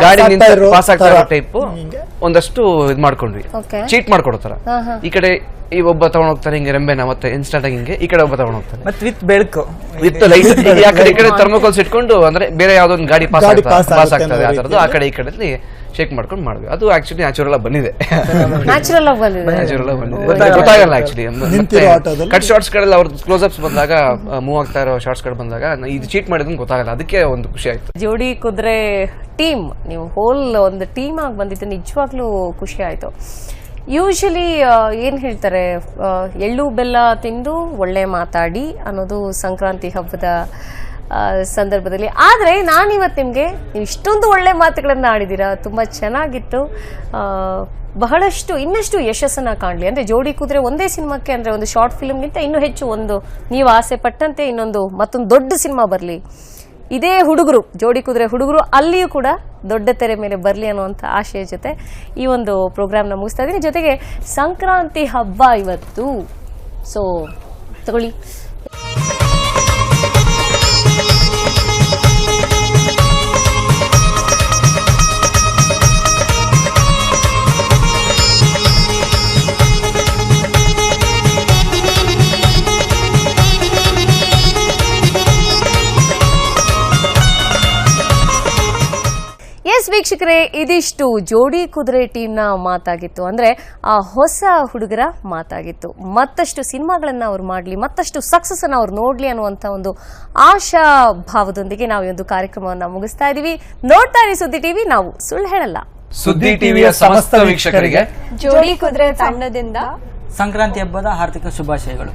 ಗಾಡಿ ನಿಂತ ಪಾಸ್ ಆಗ್ತಾ ಇರೋ ಟೈಪ್ ಒಂದಷ್ಟು ಇದು ಮಾಡ್ಕೊಂಡ್ವಿ. ಚೀಟ್ ಮಾಡ್ಕೊಡ್ತಾರ ಈ ಕಡೆ ಈ ಒಬ್ಬ ತಗೊಂಡ್ ಹೋಗ್ತಾನೆ ಹಿಂಗೆ ರೆಂಬೆನ ಮತ್ತೆ ಇನ್ಸ್ಟಾಟ್ ಆಗಿ ಹಿಂಗೆ ಈ ಕಡೆ ಒಬ್ಬ ತಗೊಂಡ್ ಹೋಗ್ತಾನೆ. ಮತ್ತೆ ವಿತ್ ಬೆಳಕು. ವಿತ್ ಲೈಟ್ ಆ ಕಡೆ ಈ ಕಡೆ ಥರ್ಮೋಕೋಲ್ಸ್ ಇಟ್ಕೊಂಡು ಅಂದ್ರೆ ಬೇರೆ ಯಾವ್ದೋ ಒಂದು ಗಾಡಿ ಪಾಸ್ ಗಾಡಿ ಪಾಸ್ ಆಗ್ತದೆ ಆ ಆ ಕಡೆ ಈ ಕಡೆ ಶೇಕ್ ಮಾಡ್ಕೊಂಡು ಮಾಡ್ವಿ ಅದು ಆಕ್ಚುಲಿ ನ್ಯಾಚುರಲ್ ಬಂದಿದೆ. ನ್ಯಾಚುರಲ್ ಆಗಿ ಬಂದಿದೆ. ನ್ಯಾಚುರಲ್ ಬಂದಿದೆ. ಗೊತ್ತಾಗಲ್ಲ. ಆಕ್ಚುಲಿ ಕಟ್ ಶಾರ್ಟ್ಸ್ ಅವ್ರದ್ದು ಅವ್ರ ಕ್ಲೋಸ್ ಅಪ್ಸ್ ಬಂದಾಗ ಮೂವ್ ಆಗ್ತಾ ಇರೋ ಶಾರ್ಟ್ಸ್ಗಳು ಬಂದಾಗ ಇದು ಚೀಟ್ ಮಾಡಿದ್ ಗೊತ್ತಾಗಲ್ಲ. ಅದಕ್ಕೆ ಒಂದು ಖುಷಿ ಆಯ್ತು. ಜೋಡಿ ಕುದುರೆ ಟೀಮ್ ನೀವು ಹೋಲ್ ಒಂದು ಟೀಮ್ ಆಗಿ ಬಂದಿದ್ದು ನಿಜವಾಗ್ಲೂ ಖುಷಿ ಆಯ್ತು. ಯೂಶಲಿ ಏನು ಹೇಳ್ತಾರೆ ಎಳ್ಳು, ಬೆಲ್ಲ ತಿಂದು ಒಳ್ಳೆ ಮಾತಾಡಿ ಅನ್ನೋದು ಸಂಕ್ರಾಂತಿ ಹಬ್ಬದ ಸಂದರ್ಭದಲ್ಲಿ. ಆದರೆ ನಾನಿವತ್ತು ನಿಮಗೆ ನೀವು ಇಷ್ಟೊಂದು ಒಳ್ಳೆ ಮಾತುಗಳನ್ನು ಆಡಿದ್ದೀರಾ ತುಂಬ ಚೆನ್ನಾಗಿತ್ತು. ಬಹಳಷ್ಟು, ಇನ್ನಷ್ಟು ಯಶಸ್ಸನ್ನು ಕಾಣಲಿ. ಅಂದರೆ ಜೋಡಿ ಕುದುರೆ ಒಂದೇ ಸಿನಿಮಾಕ್ಕೆ ಅಂದರೆ ಒಂದು ಶಾರ್ಟ್ ಫಿಲ್ಮ್ಗಿಂತ ಇನ್ನೂ ಹೆಚ್ಚು ಒಂದು, ನೀವು ಆಸೆ ಪಟ್ಟಂತೆ ಇನ್ನೊಂದು ಮತ್ತೊಂದು ದೊಡ್ಡ ಸಿನಿಮಾ ಬರಲಿ. ಇದೇ ಹುಡುಗರು, ಜೋಡಿ ಕುದುರೆ ಹುಡುಗರು, ಅಲ್ಲಿಯೂ ಕೂಡ ದೊಡ್ಡ ತೆರೆ ಮೇಲೆ ಬರಲಿ ಅನ್ನುವಂಥ ಆಶಯ ಜೊತೆ ಈ ಒಂದು ಪ್ರೋಗ್ರಾಮ್ನ ಮುಗಿಸ್ತಾ ಇದ್ದೀನಿ. ಜೊತೆಗೆ ಸಂಕ್ರಾಂತಿ ಹಬ್ಬ ಇವತ್ತು. ಸೊ ತಗೊಳ್ಳಿ. ವೀಕ್ಷಕರೇ ಇದಿಷ್ಟು ಜೋಡಿ ಕುದುರೆ ಟೀಮ್ನ ಮಾತಾಗಿತ್ತು. ಅಂದ್ರೆ ಆ ಹೊಸ ಹುಡುಗರ ಮಾತಾಗಿತ್ತು. ಮತ್ತಷ್ಟು ಸಿನಿಮಾಗಳನ್ನು ಅವ್ರು ಮಾಡಲಿ ಮತ್ತಷ್ಟು ಸಕ್ಸಸ್ಸನ್ನು ಅವ್ರು ನೋಡಲಿ ಅನ್ನುವಂಥ ಒಂದು ಆಶಾ ಭಾವದೊಂದಿಗೆ ನಾವು ಈ ಒಂದು ಕಾರ್ಯಕ್ರಮವನ್ನ ಮುಗಿಸ್ತಾ ಇದ್ದೀವಿ ನೋಡ್ತಾ ಇರಿ ಸುದ್ದಿ ಟಿವಿ ನಾವು ಸುಳ್ಳು ಹೇಳಲ್ಲ. ಸುದ್ದಿ ಟಿವಿಯ ಸಮಸ್ತ ವೀಕ್ಷಕರಿಗೆ ಜೋಡಿ ಕುದುರೆ ತಂಡದಿಂದ ಸಂಕ್ರಾಂತಿ ಹಬ್ಬದ ಹಾರ್ದಿಕ ಶುಭಾಶಯಗಳು.